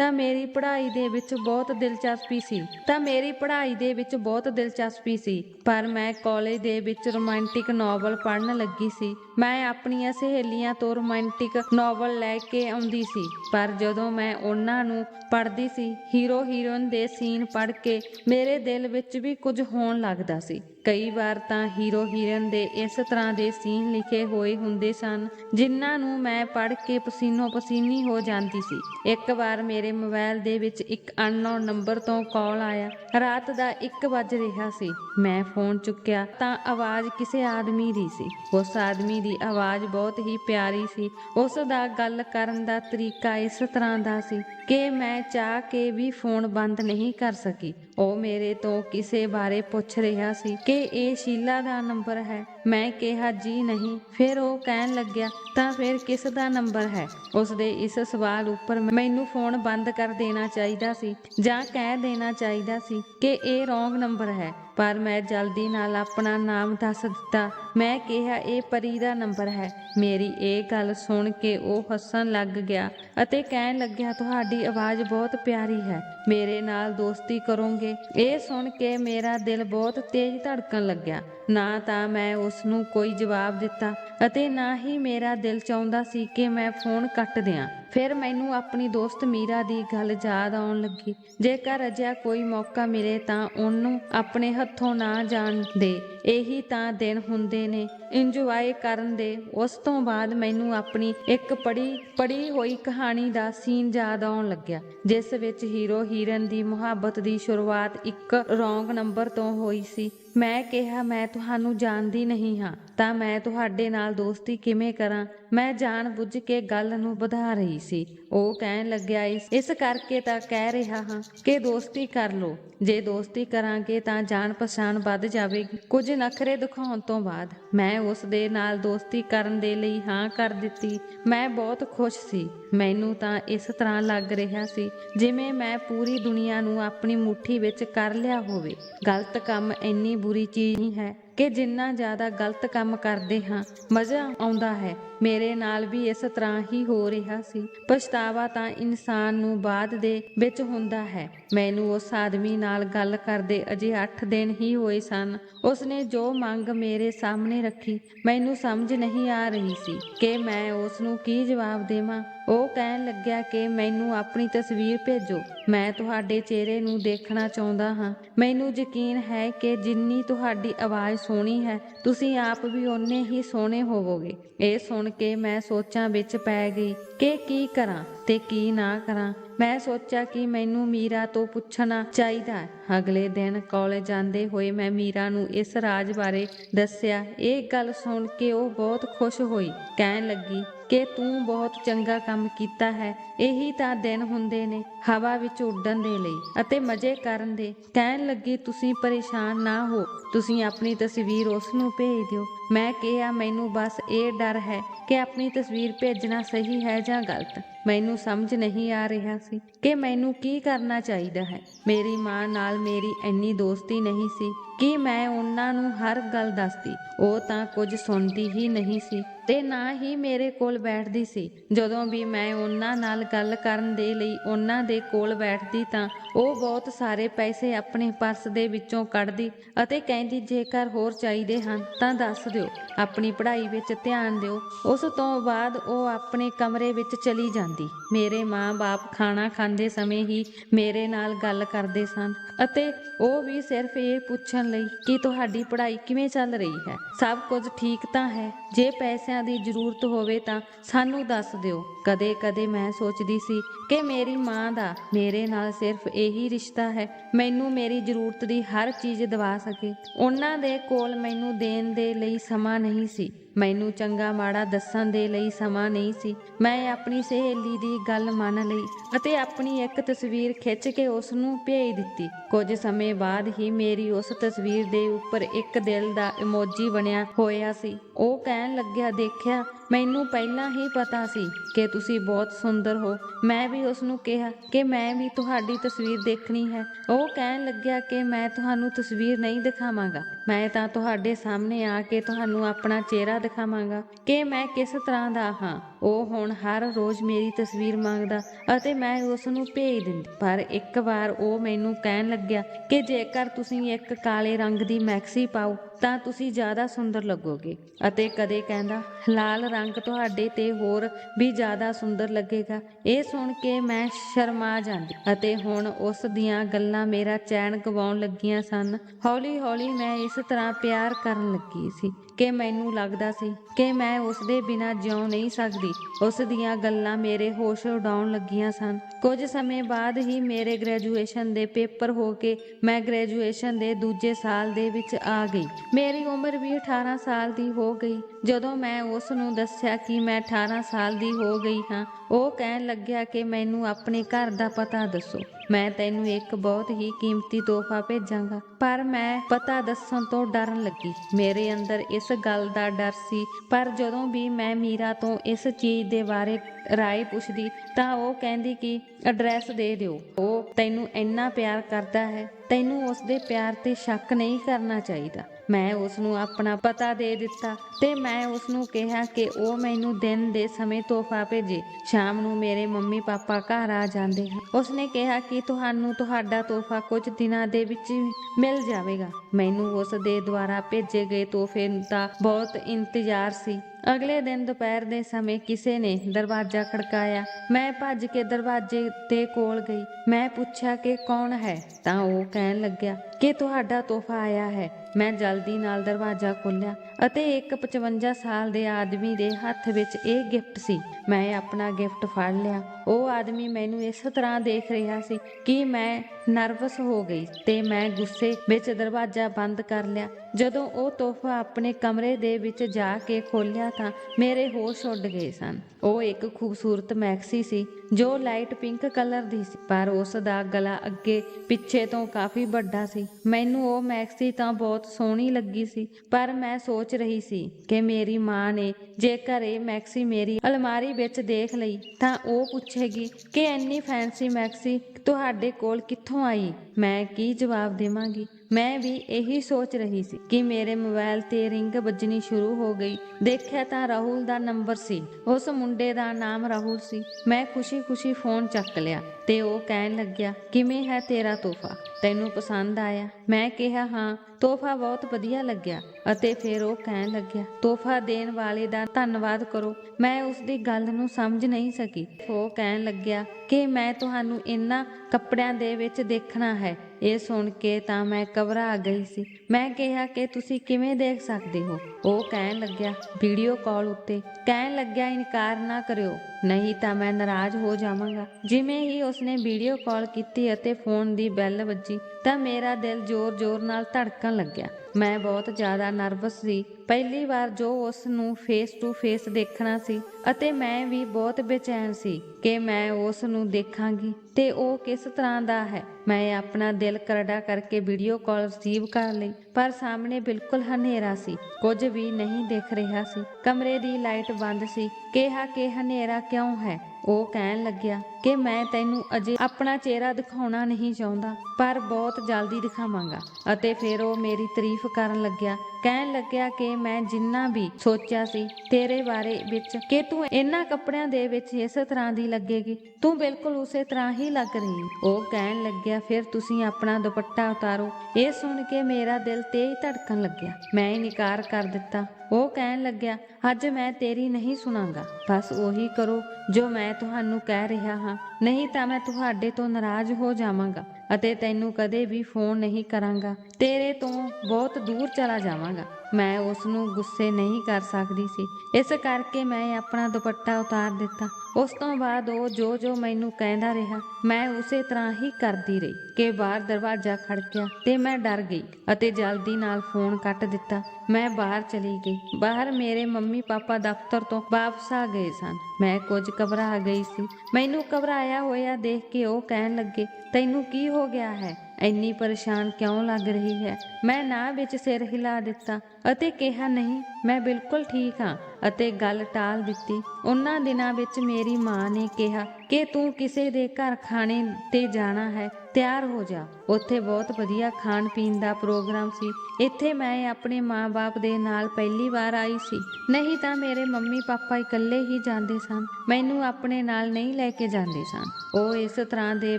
ਤਾਂ ਮੇਰੀ ਪੜ੍ਹਾਈ ਦੇ ਵਿੱਚ ਬਹੁਤ ਦਿਲਚਸਪੀ ਸੀ। ਤਾਂ ਮੇਰੀ ਪੜ੍ਹਾਈ ਦੇ ਵਿੱਚ ਬਹੁਤ ਦਿਲਚਸਪੀ ਸੀ। ਪਰ ਮੈਂ ਕਾਲਜ ਦੇ ਵਿੱਚ ਰੋਮਾਂਟਿਕ ਨੋਵਲ ਪੜ੍ਹਨ ਲੱਗੀ ਸੀ। ਮੈਂ ਆਪਣੀਆਂ ਸਹੇਲੀਆਂ ਤੋਂ ਰੋਮਾਂਟਿਕ ਨੋਵਲ ਲੈ ਕੇ ਆਉਂਦੀ ਸੀ। ਪਰ ਜਦੋਂ ਮੈਂ ਉਹਨਾਂ ਨੂੰ ਪੜ੍ਹਦੀ ਸੀ ਹੀਰੋ ਹੀਰੋਇਨ ਦੇ ਸੀਨ ਪੜ੍ਹ ਕੇ ਮੇਰੇ ਦਿਲ ਵਿੱਚ ਵੀ ਕੁਝ ਹੋਣ ਲੱਗਦਾ ਸੀ। ਕਈ ਵਾਰ ਤਾਂ ਹੀਰੋ ਹੀਰਨ ਦੇ ਇਸ ਤਰ੍ਹਾਂ ਦੇ ਸੀਨ ਲਿਖੇ ਹੋਏ ਹੁੰਦੇ ਸਨ, ਜਿਨ੍ਹਾਂ ਨੂੰ ਮੈਂ ਪੜ੍ਹ ਕੇ ਪਸੀਨੋ ਪਸੀਨੀ ਹੋ ਜਾਂਦੀ ਸੀ। ਇੱਕ ਵਾਰ ਮੇਰੇ ਮੋਬਾਈਲ ਦੇ ਵਿੱਚ ਇੱਕ ਅਨਨੋਨ ਨੰਬਰ ਤੋਂ ਕਾਲ ਆਇਆ। ਰਾਤ ਦਾ 1 ਵਜ ਰਿਹਾ ਸੀ। ਮੈਂ ਫੋਨ ਚੁੱਕਿਆ ਤਾਂ ਆਵਾਜ਼ ਕਿਸੇ ਆਦਮੀ ਦੀ ਸੀ। ਉਸ ਆਦਮੀ ਦੀ ਆਵਾਜ਼ ਬਹੁਤ ਹੀ ਪਿਆਰੀ ਸੀ। ਉਸ ਦਾ ਗੱਲ ਕਰਨ ਦਾ ਤਰੀਕਾ ਇਸ ਤਰ੍ਹਾਂ ਦਾ ਸੀ ਕਿ ਮੈਂ ਚਾਹ ਕੇ ਵੀ ਫੋਨ ਬੰਦ ਨਹੀਂ ਕਰ ਸਕੀ। ਉਹ ਮੇਰੇ ਤੋਂ ਕਿਸੇ ਬਾਰੇ ਪੁੱਛ ਰਿਹਾ ਸੀ ਕਿ ਇਹ ਸ਼ੀਲਾ ਦਾ ਨੰਬਰ ਹੈ। ਮੈਂ ਕਿਹਾ, ਜੀ ਨਹੀਂ। ਫਿਰ ਉਹ ਕਹਿਣ ਲੱਗਿਆ, ਤਾਂ ਫਿਰ ਕਿਸ ਦਾ ਨੰਬਰ ਹੈ? ਉਸ ਦੇ ਇਸ ਸਵਾਲ ਉੱਪਰ ਮੈਨੂੰ ਫੋਨ ਬੰਦ ਕਰ ਦੇਣਾ ਚਾਹੀਦਾ ਸੀ ਜਾਂ ਕਹਿ ਦੇਣਾ ਚਾਹੀਦਾ ਸੀ ਕਿ ਇਹ ਰੋਂਗ ਨੰਬਰ ਹੈ। ਪਰ ਮੈਂ ਜਲਦੀ ਨਾਲ ਆਪਣਾ ਨਾਮ ਦੱਸ ਦਿੱਤਾ। ਮੈਂ ਕਿਹਾ, ਇਹ ਪਰੀ ਦਾ ਨੰਬਰ ਹੈ। ਮੇਰੀ ਇਹ ਗੱਲ ਸੁਣ ਕੇ ਉਹ ਹੱਸਣ ਲੱਗ ਗਿਆ ਅਤੇ ਕਹਿਣ ਲੱਗਿਆ, ਤੁਹਾਡੀ ਆਵਾਜ਼ ਬਹੁਤ ਪਿਆਰੀ ਹੈ। ਮੇਰੇ ਨਾਲ ਦੋਸਤੀ ਕਰੋਗੇ। ਇਹ ਸੁਣ ਕੇ ਮੇਰਾ ਦਿਲ ਬਹੁਤ ਤੇਜ਼ ਧੜਕਣ ਲੱਗਿਆ। ਨਾ ਤਾਂ ਮੈਂ ਉਸ ਨੂੰ ਕੋਈ ਜਵਾਬ ਦਿੱਤਾ ਅਤੇ ਨਾ ਹੀ ਮੇਰਾ ਦਿਲ ਚਾਹੁੰਦਾ ਸੀ ਕਿ ਮੈਂ ਫੋਨ ਕੱਟ ਦਿਆਂ। ਫਿਰ ਮੈਨੂੰ ਆਪਣੀ ਦੋਸਤ ਮੀਰਾ ਦੀ ਗੱਲ ਯਾਦ ਆਉਣ ਲੱਗੀ। ਜੇਕਰ ਅਜਿਹਾ ਕੋਈ ਮੌਕਾ ਮਿਲੇ ਤਾਂ ਉਹਨੂੰ ਆਪਣੇ ਹੱਥੋਂ ਨਾ ਜਾਣ ਦੇ। ਇਹੀ ਤਾਂ ਦਿਨ ਹੁੰਦੇ ਨੇ, ਇੰਜੋਏ ਕਰਨ ਦੇ। ਉਸ ਤੋਂ ਬਾਅਦ ਮੈਨੂੰ ਆਪਣੀ ਇੱਕ ਪੜੀ ਪੜੀ ਹੋਈ ਕਹਾਣੀ ਦਾ ਸੀਨ ਯਾਦ ਆਉਣ ਲੱਗਿਆ, ਜਿਸ ਵਿੱਚ ਹੀਰੋ ਹੀਰਨ ਦੀ ਮੁਹੱਬਤ ਦੀ ਸ਼ੁਰੂਆਤ ਇੱਕ ਰੋਂਗ ਨੰਬਰ ਤੋਂ ਹੋਈ ਸੀ। ਮੈਂ ਕਿਹਾ, ਮੈਂ ਤੁਹਾਨੂੰ ਜਾਣਦੀ ਨਹੀਂ ਹਾਂ। ਤਾਂ ਮੈਂ ਤੁਹਾਡੇ ਨਾਲ ਦੋਸਤੀ ਕਿਵੇਂ ਕਰਾਂ? ਮੈਂ ਜਾਣ ਬੁੱਝ ਕੇ ਗੱਲ ਨੂੰ ਵਧਾ ਰਹੀ ਸੀ। ਉਹ ਕਹਿਣ ਲੱਗਿਆ, ਇਸ ਕਰਕੇ ਤਾਂ ਕਹਿ ਰਿਹਾ ਹਾਂ ਕਿ ਦੋਸਤੀ ਕਰ ਲੋ ਜੇ ਦੋਸਤੀ ਕਰਾਂਗੇ ਤਾਂ ਜਾਣ ਪਛਾਣ ਵੱਧ ਜਾਵੇਗੀ। ਕੁਝ ਨਖਰੇ ਦਿਖਾਉਣ ਤੋਂ ਬਾਅਦ ਮੈਂ ਉਸ ਦੇ ਨਾਲ ਦੋਸਤੀ ਕਰਨ ਦੇ ਲਈ ਹਾਂ ਕਰ ਦਿੱਤੀ। ਮੈਂ ਬਹੁਤ ਖੁਸ਼ ਸੀ। ਮੈਨੂੰ ਤਾਂ ਇਸ ਤਰ੍ਹਾਂ ਲੱਗ ਰਿਹਾ ਸੀ ਜਿਵੇਂ ਮੈਂ ਪੂਰੀ ਦੁਨੀਆ ਨੂੰ ਆਪਣੀ ਮੁਠੀ ਵਿੱਚ ਕਰ ਲਿਆ ਹੋਵੇ। ਗਲਤ ਕੰਮ ਇੰਨੀ ਬੁਰੀ ਚੀਜ਼ ਨਹੀਂ ਹੈ। ਕਿ ਜਿੰਨਾ ਜ਼ਿਆਦਾ ਗਲਤ ਕੰਮ ਕਰਦੇ ਹਾਂ, ਮਜ਼ਾ ਆਉਂਦਾ ਹੈ। ਮੇਰੇ ਨਾਲ ਵੀ ਇਸ ਤਰ੍ਹਾਂ ਹੀ ਹੋ ਰਿਹਾ ਸੀ। ਪਛਤਾਵਾ ਤਾਂ ਇਨਸਾਨ ਨੂੰ ਬਾਅਦ ਦੇ ਵਿੱਚ ਹੁੰਦਾ ਹੈ। ਮੈਨੂੰ ਉਸ ਆਦਮੀ ਨਾਲ ਗੱਲ ਕਰਦੇ ਅਜੇ 8 ਦਿਨ ਹੀ ਹੋਏ ਸਨ। ਉਸਨੇ ਜੋ ਮੰਗ ਮੇਰੇ ਸਾਹਮਣੇ ਰੱਖੀ, ਮੈਨੂੰ ਸਮਝ ਨਹੀਂ ਆ ਰਹੀ ਸੀ ਕਿ ਮੈਂ ਉਸ ਨੂੰ ਕੀ ਜਵਾਬ ਦੇਵਾਂ। ਉਹ ਕਹਿਣ ਲੱਗਿਆ ਕਿ ਮੈਨੂੰ ਆਪਣੀ ਤਸਵੀਰ ਭੇਜੋ। ਮੈਂ ਤੁਹਾਡੇ ਚਿਹਰੇ ਨੂੰ ਦੇਖਣਾ ਚਾਹੁੰਦਾ ਹਾਂ। ਮੈਨੂੰ ਯਕੀਨ ਹੈ ਕਿ ਜਿੰਨੀ ਤੁਹਾਡੀ ਆਵਾਜ਼ ਸੋਹਣੀ ਹੈ, ਤੁਸੀਂ ਆਪ ਵੀ ਓਨੇ ਹੀ ਸੋਹਣੇ ਹੋਵੋਗੇ। ਇਹ ਸੁਣ ਕੇ ਮੈਂ ਸੋਚਾਂ ਵਿੱਚ ਪੈ ਗਈ ਕਿ ਕੀ ਕਰਾਂ ਤੇ ਕੀ ਨਾ ਕਰਾਂ। ਮੈਂ ਸੋਚਿਆ ਕਿ ਮੈਨੂੰ ਮੀਰਾ ਤੋਂ ਪੁੱਛਣਾ ਚਾਹੀਦਾ ਅਗਲੇ ਦਿਨ ਕਾਲਜ ਜਾਂਦੇ ਹੋਏ ਮੈਂ ਮੀਰਾ ਨੂੰ ਇਸ ਰਾਜ ਬਾਰੇ ਦੱਸਿਆ। ਇਹ ਗੱਲ ਸੁਣ ਕੇ ਉਹ ਬਹੁਤ ਖੁਸ਼ ਹੋਈ। ਕਹਿਣ ਲੱਗੀ ਕਿ ਤੂੰ ਬਹੁਤ ਚੰਗਾ ਕੰਮ ਕੀਤਾ ਹੈ। ਇਹੀ ਤਾਂ ਦਿਨ ਹੁੰਦੇ ਨੇ ਹਵਾ ਵਿੱਚ ਉੱਡਣ ਦੇ ਲਈ ਅਤੇ ਮਜ਼ੇ ਕਰਨ ਦੇ। ਕਹਿਣ ਲੱਗੀ, ਤੁਸੀਂ ਪਰੇਸ਼ਾਨ ਨਾ ਹੋ। ਤੁਸੀਂ ਆਪਣੀ ਤਸਵੀਰ ਉਸ ਨੂੰ ਭੇਜ ਦਿਓ। ਮੈਂ ਕਿਹਾ, ਮੈਨੂੰ ਬਸ ਇਹ ਡਰ ਹੈ ਕਿ ਆਪਣੀ ਤਸਵੀਰ ਭੇਜਣਾ ਸਹੀ ਹੈ ਜਾਂ ਗਲਤ? ਮੈਨੂੰ ਸਮਝ ਨਹੀਂ ਆ ਰਿਹਾ ਸੀ ਕਿ ਮੈਨੂੰ ਕੀ ਕਰਨਾ ਚਾਹੀਦਾ ਹੈ। ਮੇਰੀ ਮਾਂ ਨਾਲ ਮੇਰੀ ਇੰਨੀ ਦੋਸਤੀ ਨਹੀਂ ਸੀ ਕਿ ਮੈਂ ਉਹਨਾਂ ਨੂੰ ਹਰ ਗੱਲ ਦੱਸਦੀ। ਉਹ ਤਾਂ ਕੁਝ ਸੁਣਦੀ ਹੀ ਨਹੀਂ ਸੀ। ਤੇ ਨਾ ਹੀ ਮੇਰੇ ਕੋਲ ਬੈਠਦੀ ਸੀ। ਜਦੋਂ ਵੀ ਮੈਂ ਉਹਨਾਂ ਨਾਲ ਗੱਲ ਕਰਨ ਦੇ ਲਈ ਉਹਨਾਂ ਦੇ ਕੋਲ ਬੈਠਦੀ ਤਾਂ ਉਹ ਬਹੁਤ ਸਾਰੇ ਪੈਸੇ ਆਪਣੇ ਪਰਸ ਦੇ ਵਿੱਚੋਂ ਕੱਢਦੀ ਅਤੇ ਕਹਿੰਦੀ, ਜੇਕਰ ਹੋਰ ਚਾਹੀਦੇ ਹਨ ਤਾਂ ਦੱਸ ਦਿਓ। ਆਪਣੀ ਪੜ੍ਹਾਈ ਵਿੱਚ ਧਿਆਨ ਦਿਓ। ਉਸ ਤੋਂ ਬਾਅਦ ਉਹ ਆਪਣੇ ਕਮਰੇ ਵਿੱਚ ਚਲੀ ਜਾਂਦੀ। ਮੇਰੇ ਮਾਂ-ਬਾਪ ਖਾਣਾ ਖਾਂਦੇ ਸਮੇਂ ਹੀ ਮੇਰੇ ਨਾਲ ਗੱਲ ਕਰਦੇ ਸਨ ਅਤੇ ਉਹ ਵੀ ਸਿਰਫ ਇਹ ਪੁੱਛਣ ਲਈ ਕਿ ਤੁਹਾਡੀ ਪੜ੍ਹਾਈ ਕਿਵੇਂ ਚੱਲ ਰਹੀ ਹੈ? ਸਭ ਕੁਝ ਠੀਕ ਤਾਂ ਹੈ? ਜੇ ਪੈਸੇ ਪੈਸਿਆਂ ਦੀ ਜ਼ਰੂਰਤ ਹੋਵੇ ਤਾਂ ਸਾਨੂੰ ਦੱਸ ਦਿਓ। ਕਦੇ-ਕਦੇ ਮੈਂ ਸੋਚਦੀ ਸੀ ਕਿ ਮੇਰੀ ਮਾਂ ਦਾ ਮੇਰੇ ਨਾਲ ਸਿਰਫ ਇਹੀ ਰਿਸ਼ਤਾ ਹੈ। ਮੈਨੂੰ ਮੇਰੀ ਜ਼ਰੂਰਤ ਦੀ ਹਰ ਚੀਜ਼ ਦਵਾ ਸਕੇ। ਉਹਨਾਂ ਦੇ ਕੋਲ ਮੈਨੂੰ ਦੇਣ ਦੇ ਲਈ ਸਮਾਂ ਨਹੀਂ ਸੀ। ਮੈਨੂੰ ਚੰਗਾ ਮਾੜਾ ਦੱਸਣ ਦੇ ਲਈ ਸਮਾਂ ਨਹੀਂ ਸੀ। ਮੈਂ ਆਪਣੀ ਸਹੇਲੀ ਦੀ ਗੱਲ ਮੰਨ ਲਈ ਅਤੇ ਆਪਣੀ ਇੱਕ ਤਸਵੀਰ ਖਿੱਚ ਕੇ ਉਸ ਨੂੰ ਭੇਜ ਦਿੱਤੀ। ਕੁਝ ਸਮੇਂ ਬਾਅਦ ਹੀ ਮੇਰੀ ਉਸ ਤਸਵੀਰ ਦੇ ਉੱਪਰ ਇੱਕ ਦਿਲ ਦਾ ਇਮੋਜੀ ਬਣਿਆ ਹੋਇਆ ਸੀ। ਉਹ ਕਹਿਣ ਲੱਗਿਆ, ਦੇਖਿਆ ਮੈਨੂੰ ਪਹਿਲਾਂ ਹੀ ਪਤਾ ਸੀ ਕਿ ਤੁਸੀਂ ਬਹੁਤ ਸੁੰਦਰ ਹੋ। ਮੈਂ ਵੀ ਉਸ ਨੂੰ ਕਿਹਾ ਕਿ ਮੈਂ ਵੀ ਤੁਹਾਡੀ ਤਸਵੀਰ ਦੇਖਣੀ ਹੈ। ਉਹ ਕਹਿਣ ਲੱਗਿਆ ਕਿ ਮੈਂ ਤੁਹਾਨੂੰ ਤਸਵੀਰ ਨਹੀਂ ਦਿਖਾਵਾਂਗਾ। ਮੈਂ ਤਾਂ ਤੁਹਾਡੇ ਸਾਹਮਣੇ ਆ ਕੇ ਤੁਹਾਨੂੰ ਆਪਣਾ ਚਿਹਰਾ ਦਿਖਾਵਾਂਗਾ ਕਿ ਮੈਂ ਕਿਸ ਤਰ੍ਹਾਂ ਦਾ ਹਾਂ। ਉਹ ਹੁਣ ਹਰ ਰੋਜ਼ ਮੇਰੀ ਤਸਵੀਰ ਮੰਗਦਾ ਅਤੇ ਮੈਂ ਉਸ ਨੂੰ ਭੇਜ ਦਿੰਦੀ। ਪਰ ਇੱਕ ਵਾਰ ਉਹ ਮੈਨੂੰ ਕਹਿਣ ਲੱਗਿਆ ਕਿ ਜੇਕਰ ਤੁਸੀਂ ਇੱਕ ਕਾਲੇ ਰੰਗ ਦੀ ਮੈਕਸੀ ਪਾਓ ਤਾਂ ਤੁਸੀਂ ਜ਼ਿਆਦਾ ਸੁੰਦਰ ਲੱਗੋਗੇ ਅਤੇ ਕਦੇ ਕਹਿੰਦਾ, ਲਾਲ ਰੰਗ ਤੁਹਾਡੇ ਤੇ ਹੋਰ ਵੀ ਜ਼ਿਆਦਾ ਸੁੰਦਰ ਲੱਗੇਗਾ। ਇਹ ਸੁਣ ਕੇ ਮੈਂ ਸ਼ਰਮਾ ਜਾਂਦੀ ਅਤੇ ਹੁਣ ਉਸ ਦੀਆਂ ਗੱਲਾਂ ਮੇਰਾ ਚੈਨ ਗਵਾਉਣ ਲੱਗੀਆਂ ਸਨ। ਹੌਲੀ-ਹੌਲੀ ਮੈਂ ਇਸ ਤਰ੍ਹਾਂ ਪਿਆਰ ਕਰਨ ਲੱਗੀ ਸੀ। ਕਿ ਮੈਨੂੰ ਲੱਗਦਾ ਸੀ ਕਿ ਮੈਂ ਉਸ ਦੇ ਬਿਨਾਂ ਜਿਉ ਨਹੀਂ ਸਕਦੀ। ਉਸ ਦੀਆਂ ਗੱਲਾਂ ਮੇਰੇ ਹੋਸ਼ ਉਡਾਉਣ ਲੱਗੀਆਂ ਸਨ। ਕੁਝ ਸਮੇਂ ਬਾਅਦ ਹੀ ਮੇਰੇ ਗ੍ਰੈਜੂਏਸ਼ਨ ਦੇ ਪੇਪਰ ਹੋ ਕੇ ਮੈਂ ਗ੍ਰੈਜੂਏਸ਼ਨ ਦੇ ਦੂਜੇ ਸਾਲ ਦੇ ਵਿੱਚ ਆ ਗਈ। ਮੇਰੀ ਉਮਰ ਵੀ 18 ਸਾਲ ਦੀ ਹੋ ਗਈ। ਜਦੋਂ ਮੈਂ ਉਸ ਨੂੰ ਦੱਸਿਆ ਕਿ ਮੈਂ 18 ਸਾਲ ਦੀ ਹੋ ਗਈ ਹਾਂ, ਉਹ ਕਹਿਣ ਲੱਗਿਆ ਕਿ ਮੈਨੂੰ ਆਪਣੇ ਘਰ ਦਾ ਪਤਾ ਦੱਸੋ। ਮੈਂ ਤੈਨੂੰ ਇੱਕ ਬਹੁਤ ਹੀ ਕੀਮਤੀ ਤੋਹਫਾ ਭੇਜਾਂਗਾ। ਪਰ ਮੈਂ ਪਤਾ ਦੱਸਣ ਤੋਂ ਡਰਨ ਲੱਗੀ। ਮੇਰੇ ਅੰਦਰ ਇਸ ਗੱਲ ਦਾ ਡਰ ਸੀ। ਪਰ ਜਦੋਂ ਵੀ ਮੈਂ ਮੀਰਾ ਤੋਂ ਇਸ ਚੀਜ਼ ਦੇ ਬਾਰੇ ਰਾਏ ਪੁੱਛਦੀ, ਤਾਂ ਉਹ ਕਹਿੰਦੀ ਕਿ ਐਡਰੈਸ ਦੇ ਦਿਓ। ਉਹ ਤੈਨੂੰ ਇੰਨਾ ਪਿਆਰ ਕਰਦਾ ਹੈ, ਤੈਨੂੰ ਉਸ ਦੇ ਪਿਆਰ ਤੇ ਸ਼ੱਕ ਨਹੀਂ ਕਰਨਾ ਚਾਹੀਦਾ। ਮੈਂ ਉਸ ਨੂੰ ਆਪਣਾ ਪਤਾ ਦੇ ਦਿੱਤਾ ਤੇ ਮੈਂ ਉਸ ਨੂੰ ਕਿਹਾ ਕਿ ਉਹ ਮੈਨੂੰ ਦਿਨ ਦੇ ਸਮੇਂ ਤੋਹਫਾ ਭੇਜੇ। ਸ਼ਾਮ ਨੂੰ ਮੇਰੇ ਮੰਮੀ ਪਾਪਾ ਘਰ ਆ ਜਾਂਦੇ ਹਨ। ਉਸਨੇ ਕਿਹਾ ਕਿ ਤੁਹਾਨੂੰ ਤੁਹਾਡਾ ਤੋਹਫਾ ਕੁਝ ਦਿਨਾਂ ਦੇ ਵਿੱਚ ਮਿਲ ਜਾਵੇਗਾ। ਮੈਨੂੰ ਉਸ ਦੇ ਦੁਆਰਾ ਭੇਜੇ ਗਏ ਤੋਹਫੇ ਦਾ ਬਹੁਤ ਇੰਤਜ਼ਾਰ ਸੀ। ਅਗਲੇ ਦਿਨ ਦੁਪਹਿਰ ਦੇ ਸਮੇਂ ਕਿਸੇ ਨੇ ਦਰਵਾਜ਼ਾ ਖੜਕਾਇਆ। ਮੈਂ ਭੱਜ ਕੇ ਦਰਵਾਜ਼ੇ ਦੇ ਕੋਲ ਗਈ। ਮੈਂ ਪੁੱਛਿਆ ਕਿ ਕੌਣ ਹੈ? ਤਾਂ ਉਹ ਕਹਿਣ ਲੱਗਿਆ, ਕਿ ਤੁਹਾਡਾ ਤੋਹਫਾ ਆਇਆ ਹੈ? ਮੈਂ ਜਲਦੀ ਨਾਲ ਦਰਵਾਜ਼ਾ ਖੋਲ੍ਹਿਆ ਅਤੇ ਇੱਕ 55 ਸਾਲ ਦੇ ਆਦਮੀ ਦੇ ਹੱਥ ਵਿੱਚ ਇਹ ਗਿਫਟ ਸੀ। ਮੈਂ ਆਪਣਾ ਗਿਫਟ ਫੜ ਲਿਆ। ਉਹ ਆਦਮੀ ਮੈਨੂੰ ਇਸ ਤਰ੍ਹਾਂ ਦੇਖ ਰਿਹਾ ਸੀ ਕਿ ਮੈਂ ਨਰਵਸ ਹੋ ਗਈ ਤੇ ਮੈਂ ਗੁੱਸੇ ਵਿੱਚ ਦਰਵਾਜ਼ਾ ਬੰਦ ਕਰ ਲਿਆ। ਜਦੋਂ ਉਹ ਤੋਹਫਾ ਆਪਣੇ ਕਮਰੇ ਦੇ ਵਿੱਚ ਜਾ ਕੇ ਖੋਲ੍ਹਿਆ ਤਾਂ ਮੇਰੇ ਹੋਸ਼ ਉੱਡ ਗਏ ਸਨ। ਉਹ ਇੱਕ ਖੂਬਸੂਰਤ ਮੈਕਸੀ ਸੀ, ਜੋ ਲਾਈਟ ਪਿੰਕ ਕਲਰ ਦੀ ਸੀ, ਪਰ ਉਸ ਦਾ ਗਲਾ ਅੱਗੇ ਪਿੱਛੇ ਤੋਂ ਕਾਫੀ ਵੱਡਾ ਸੀ। ਮੈਨੂੰ ਉਹ ਮੈਕਸੀ ਤਾਂ ਬਹੁਤ ਸੋਹਣੀ ਲੱਗੀ ਸੀ, ਪਰ ਮੈਂ ਸੋਚ ਰਹੀ ਸੀ ਕਿ ਮੇਰੀ ਮਾਂ ਨੇ ਜੇਕਰ ਇਹ ਮੈਕਸੀ ਮੇਰੀ ਅਲਮਾਰੀ ਵਿੱਚ ਦੇਖ ਲਈ ਤਾਂ ਉਹ ਪੁੱਛੇ ਪੁੱਛੇਗੀ ਕਿ ਇੰਨੀ ਫੈਂਸੀ ਮੈਕਸੀ ਤੁਹਾਡੇ ਕੋਲ ਕਿੱਥੋਂ ਆਈ? ਮੈਂ ਕੀ ਜਵਾਬ ਦੇਵਾਂਗੀ? ਮੈਂ ਵੀ ਇਹੀ ਸੋਚ ਰਹੀ ਸੀ ਕਿ ਮੇਰੇ ਮੋਬਾਈਲ ਤੇ ਰਿੰਗ ਵੱਜਣੀ ਸ਼ੁਰੂ ਹੋ ਗਈ। ਦੇਖਿਆ ਤਾਂ ਰਾਹੁਲ ਦਾ ਨੰਬਰ ਸੀ। ਉਸ ਮੁੰਡੇ ਦਾ ਨਾਮ ਰਾਹੁਲ ਸੀ। ਮੈਂ ਖੁਸ਼ੀ-ਖੁਸ਼ੀ ਫੋਨ ਚੱਕ ਲਿਆ ਤੇ ਉਹ ਕਹਿਣ ਲੱਗਿਆ, ਕਿਵੇਂ ਹੈ ਤੇਰਾ ਤੋਹਫਾ? ਤੈਨੂੰ ਪਸੰਦ ਆਇਆ? ਮੈਂ ਕਿਹਾ, ਹਾਂ, ਤੋਹਫਾ ਬਹੁਤ ਵਧੀਆ ਲੱਗਿਆ। ਅਤੇ ਫਿਰ ਉਹ ਕਹਿਣ ਲੱਗਿਆ, ਤੋਹਫਾ ਦੇਣ ਵਾਲੇ ਦਾ ਧੰਨਵਾਦ ਕਰੋ। ਮੈਂ ਉਸ ਦੀ ਗੱਲ ਨੂੰ ਸਮਝ ਨਹੀਂ ਸਕੀ। ਉਹ ਕਹਿਣ ਲੱਗਿਆ ਕਿ ਮੈਂ ਤੁਹਾਨੂੰ ਇਹਨਾਂ ਕੱਪੜਿਆਂ ਦੇ ਵਿੱਚ ਦੇਖਣਾ ਹੈ। ਇਹ ਸੁਣ ਕੇ ਤਾਂ ਮੈਂ ਘਬਰਾ ਗਈ ਸੀ। ਮੈਂ ਕਿਹਾ ਕਿ ਤੁਸੀਂ ਕਿਵੇਂ ਦੇਖ ਸਕਦੇ ਹੋ? ਉਹ ਕਹਿਣ ਲੱਗਿਆ ਵੀਡੀਓ ਕਾਲ ਉੱਤੇ। ਕਹਿਣ ਲੱਗਿਆ, ਇਨਕਾਰ ਨਾ ਕਰਿਓ। ਨਹੀਂ ਤਾਂ ਮੈਂ ਨਾਰਾਜ਼ ਹੋ ਜਾਵਾਂਗਾ। ਜਿਵੇਂ ਹੀ ਉਸਨੇ ਵੀਡੀਓ ਕਾਲ ਕੀਤੀ ਅਤੇ ਫੋਨ ਦੀ ਬੈਲ ਵੱਜੀ, ਤਾਂ ਮੇਰਾ ਦਿਲ ਜ਼ੋਰ-ਜ਼ੋਰ ਨਾਲ ਧੜਕਣ ਲੱਗਿਆ। ਮੈਂ ਬਹੁਤ ਜ਼ਿਆਦਾ ਨਰਵਸ ਸੀ। ਪਹਿਲੀ ਵਾਰ ਜੋ ਉਸ ਨੂੰ ਫੇਸ ਟੂ ਫੇਸ ਦੇਖਣਾ ਸੀ ਅਤੇ ਮੈਂ ਵੀ ਬਹੁਤ ਬੇਚੈਨ ਸੀ ਕਿ ਮੈਂ ਉਸ ਨੂੰ ਦੇਖਾਂਗੀ। ਤੇ ਉਹ ਕਿਸ ਤਰ੍ਹਾਂ ਦਾ ਹੈ? ਮੈਂ ਆਪਣਾ ਦਿਲ ਕਰੜਾ ਕਰਕੇ ਵੀਡੀਓ ਕਾਲ ਰਿਸੀਵ ਕਰ ਲਈ। ਪਰ ਸਾਹਮਣੇ ਬਿਲਕੁਲ ਹਨੇਰਾ ਸੀ। ਕੁਝ ਵੀ ਨਹੀਂ ਦਿਖ ਰਿਹਾ ਸੀ। ਕਮਰੇ ਦੀ ਲਾਈਟ ਬੰਦ ਸੀ। ਕਿਹਾ ਕਿ ਹਨੇਰਾ ਕਿਉਂ ਹੈ? ਉਹ ਕਹਿਣ ਲੱਗਿਆ ਕਿ ਮੈਂ ਤੈਨੂੰ ਅਜੇ ਆਪਣਾ ਚਿਹਰਾ ਦਿਖਾਉਣਾ ਨਹੀਂ ਚਾਹੁੰਦਾ, ਪਰ ਬਹੁਤ ਜਲਦੀ ਦਿਖਾਵਾਂਗਾ। ਅਤੇ ਫਿਰ ਉਹ ਮੇਰੀ ਤਾਰੀਫ ਕਰਨ ਲੱਗਿਆ, ਕਹਿਣ ਲੱਗਿਆ ਕਿ ਮੈਂ ਜਿੰਨਾ ਵੀ ਸੋਚਿਆ ਸੀ ਤੇਰੇ ਬਾਰੇ ਵਿੱਚ, ਕਿ ਤੂੰ ਇਹਨਾਂ ਕੱਪੜਿਆਂ ਦੇ ਵਿੱਚ ਇਸ ਤਰ੍ਹਾਂ ਦੀ ਲੱਗੇਗੀ, ਤੂੰ ਬਿਲਕੁਲ ਉਸੇ ਤਰ੍ਹਾਂ ਹੀ ਲੱਗ ਰਹੀ। ਉਹ ਕਹਿਣ ਲੱਗਿਆ, ਫਿਰ ਤੁਸੀਂ ਆਪਣਾ ਦੁਪੱਟਾ ਉਤਾਰੋ। ਇਹ ਸੁਣ ਕੇ ਮੇਰਾ ਦਿਲ ਤੇਜ਼ ਧੜਕਣ ਲੱਗਿਆ। ਮੈਂ ਇਨਕਾਰ ਕਰ ਦਿੱਤਾ। ਉਹ ਕਹਿਣ ਲੱਗਿਆ, ਅੱਜ ਮੈਂ ਤੇਰੀ ਨਹੀਂ ਸੁਣਾਂਗਾ। ਬਸ ਉਹੀ ਕਰੋ ਜੋ ਮੈਂ ਤੁਹਾਨੂੰ ਕਹਿ ਰਿਹਾ ਹਾਂ। ਨਹੀਂ ਤਾਂ ਮੈਂ ਤੁਹਾਡੇ ਤੋਂ ਨਾਰਾਜ਼ ਹੋ ਜਾਵਾਂਗਾ ਅਤੇ ਤੈਨੂੰ ਕਦੇ ਵੀ ਫੋਨ ਨਹੀਂ ਕਰਾਂਗਾ। ਤੇਰੇ ਤੋਂ ਬਹੁਤ ਦੂਰ ਚਲਾ ਜਾਵਾਂਗਾ। ਮੈਂ ਉਸ ਨੂੰ ਗੁੱਸੇ ਨਹੀਂ ਕਰ ਸਕਦੀ ਸੀ। ਇਸ ਕਰਕੇ ਮੈਂ ਆਪਣਾ ਦੁਪੱਟਾ ਉਤਾਰ ਦਿੱਤਾ। ਉਸ ਤੋਂ ਬਾਅਦ ਉਹ ਜੋ ਜੋ ਮੈਨੂੰ ਕਹਿੰਦਾ ਰਿਹਾ, ਮੈਂ ਉਸੇ ਤਰ੍ਹਾਂ ਹੀ ਕਰਦੀ ਰਹੀ ਕਿ ਬਾਹਰ ਦਰਵਾਜ਼ਾ ਖੜਕਿਆ ਤੇ ਮੈਂ ਡਰ ਗਈ ਅਤੇ ਜਲਦੀ ਨਾਲ ਫੋਨ ਕੱਟ ਦਿੱਤਾ। ਮੈਂ ਬਾਹਰ ਚਲੀ ਗਈ। ਬਾਹਰ ਮੇਰੇ ਮੰਮੀ ਪਾਪਾ ਦਫ਼ਤਰ ਤੋਂ ਵਾਪਸ ਆ ਗਏ ਸਨ। ਮੈਂ ਕੁਝ ਘਬਰਾ ਗਈ ਸੀ। ਮੈਨੂੰ ਘਬਰਾਇਆ ਹੋਇਆ ਦੇਖ ਕੇ ਉਹ ਕਹਿਣ ਲੱਗੇ, ਤੈਨੂੰ ਕੀ ਹੋ ਗਿਆ ਹੈ? ਇੰਨੀ ਪਰੇਸ਼ਾਨ ਕਿਉਂ ਲੱਗ ਰਹੀ ਹੈ? ਮੈਂ ਨਾ ਵਿੱਚ ਸਿਰ ਹਿਲਾ ਦਿੱਤਾ ਅਤੇ ਕਿਹਾ, ਨਹੀਂ, ਮੈਂ ਬਿਲਕੁਲ ਠੀਕ ਹਾਂ। ਅਤੇ ਗੱਲ ਟਾਲ ਦਿੱਤੀ। ਉਹਨਾਂ ਦਿਨਾਂ ਵਿੱਚ ਮੇਰੀ ਮਾਂ ਨੇ ਕਿਹਾ ਕਿ ਤੂੰ ਕਿਸੇ ਦੇ ਘਰ ਖਾਣੇ ਤੇ ਜਾਣਾ ਹੈ, ਤਿਆਰ ਹੋ ਜਾ। ਉੱਥੇ ਬਹੁਤ ਵਧੀਆ ਖਾਣ ਪੀਣ ਦਾ ਪ੍ਰੋਗਰਾਮ ਸੀ। ਇੱਥੇ ਮੈਂ ਆਪਣੇ ਮਾਂ-ਬਾਪ ਦੇ ਨਾਲ ਪਹਿਲੀ ਵਾਰ ਆਈ ਸੀ। ਨਹੀਂ ਤਾਂ ਮੇਰੇ ਮੰਮੀ ਪਾਪਾ ਇਕੱਲੇ ਹੀ ਜਾਂਦੇ ਸਨ। ਮੈਨੂੰ ਆਪਣੇ ਨਾਲ ਨਹੀਂ ਲੈ ਕੇ ਜਾਂਦੇ ਸਨ। ਉਹ ਇਸ ਤਰ੍ਹਾਂ ਦੇ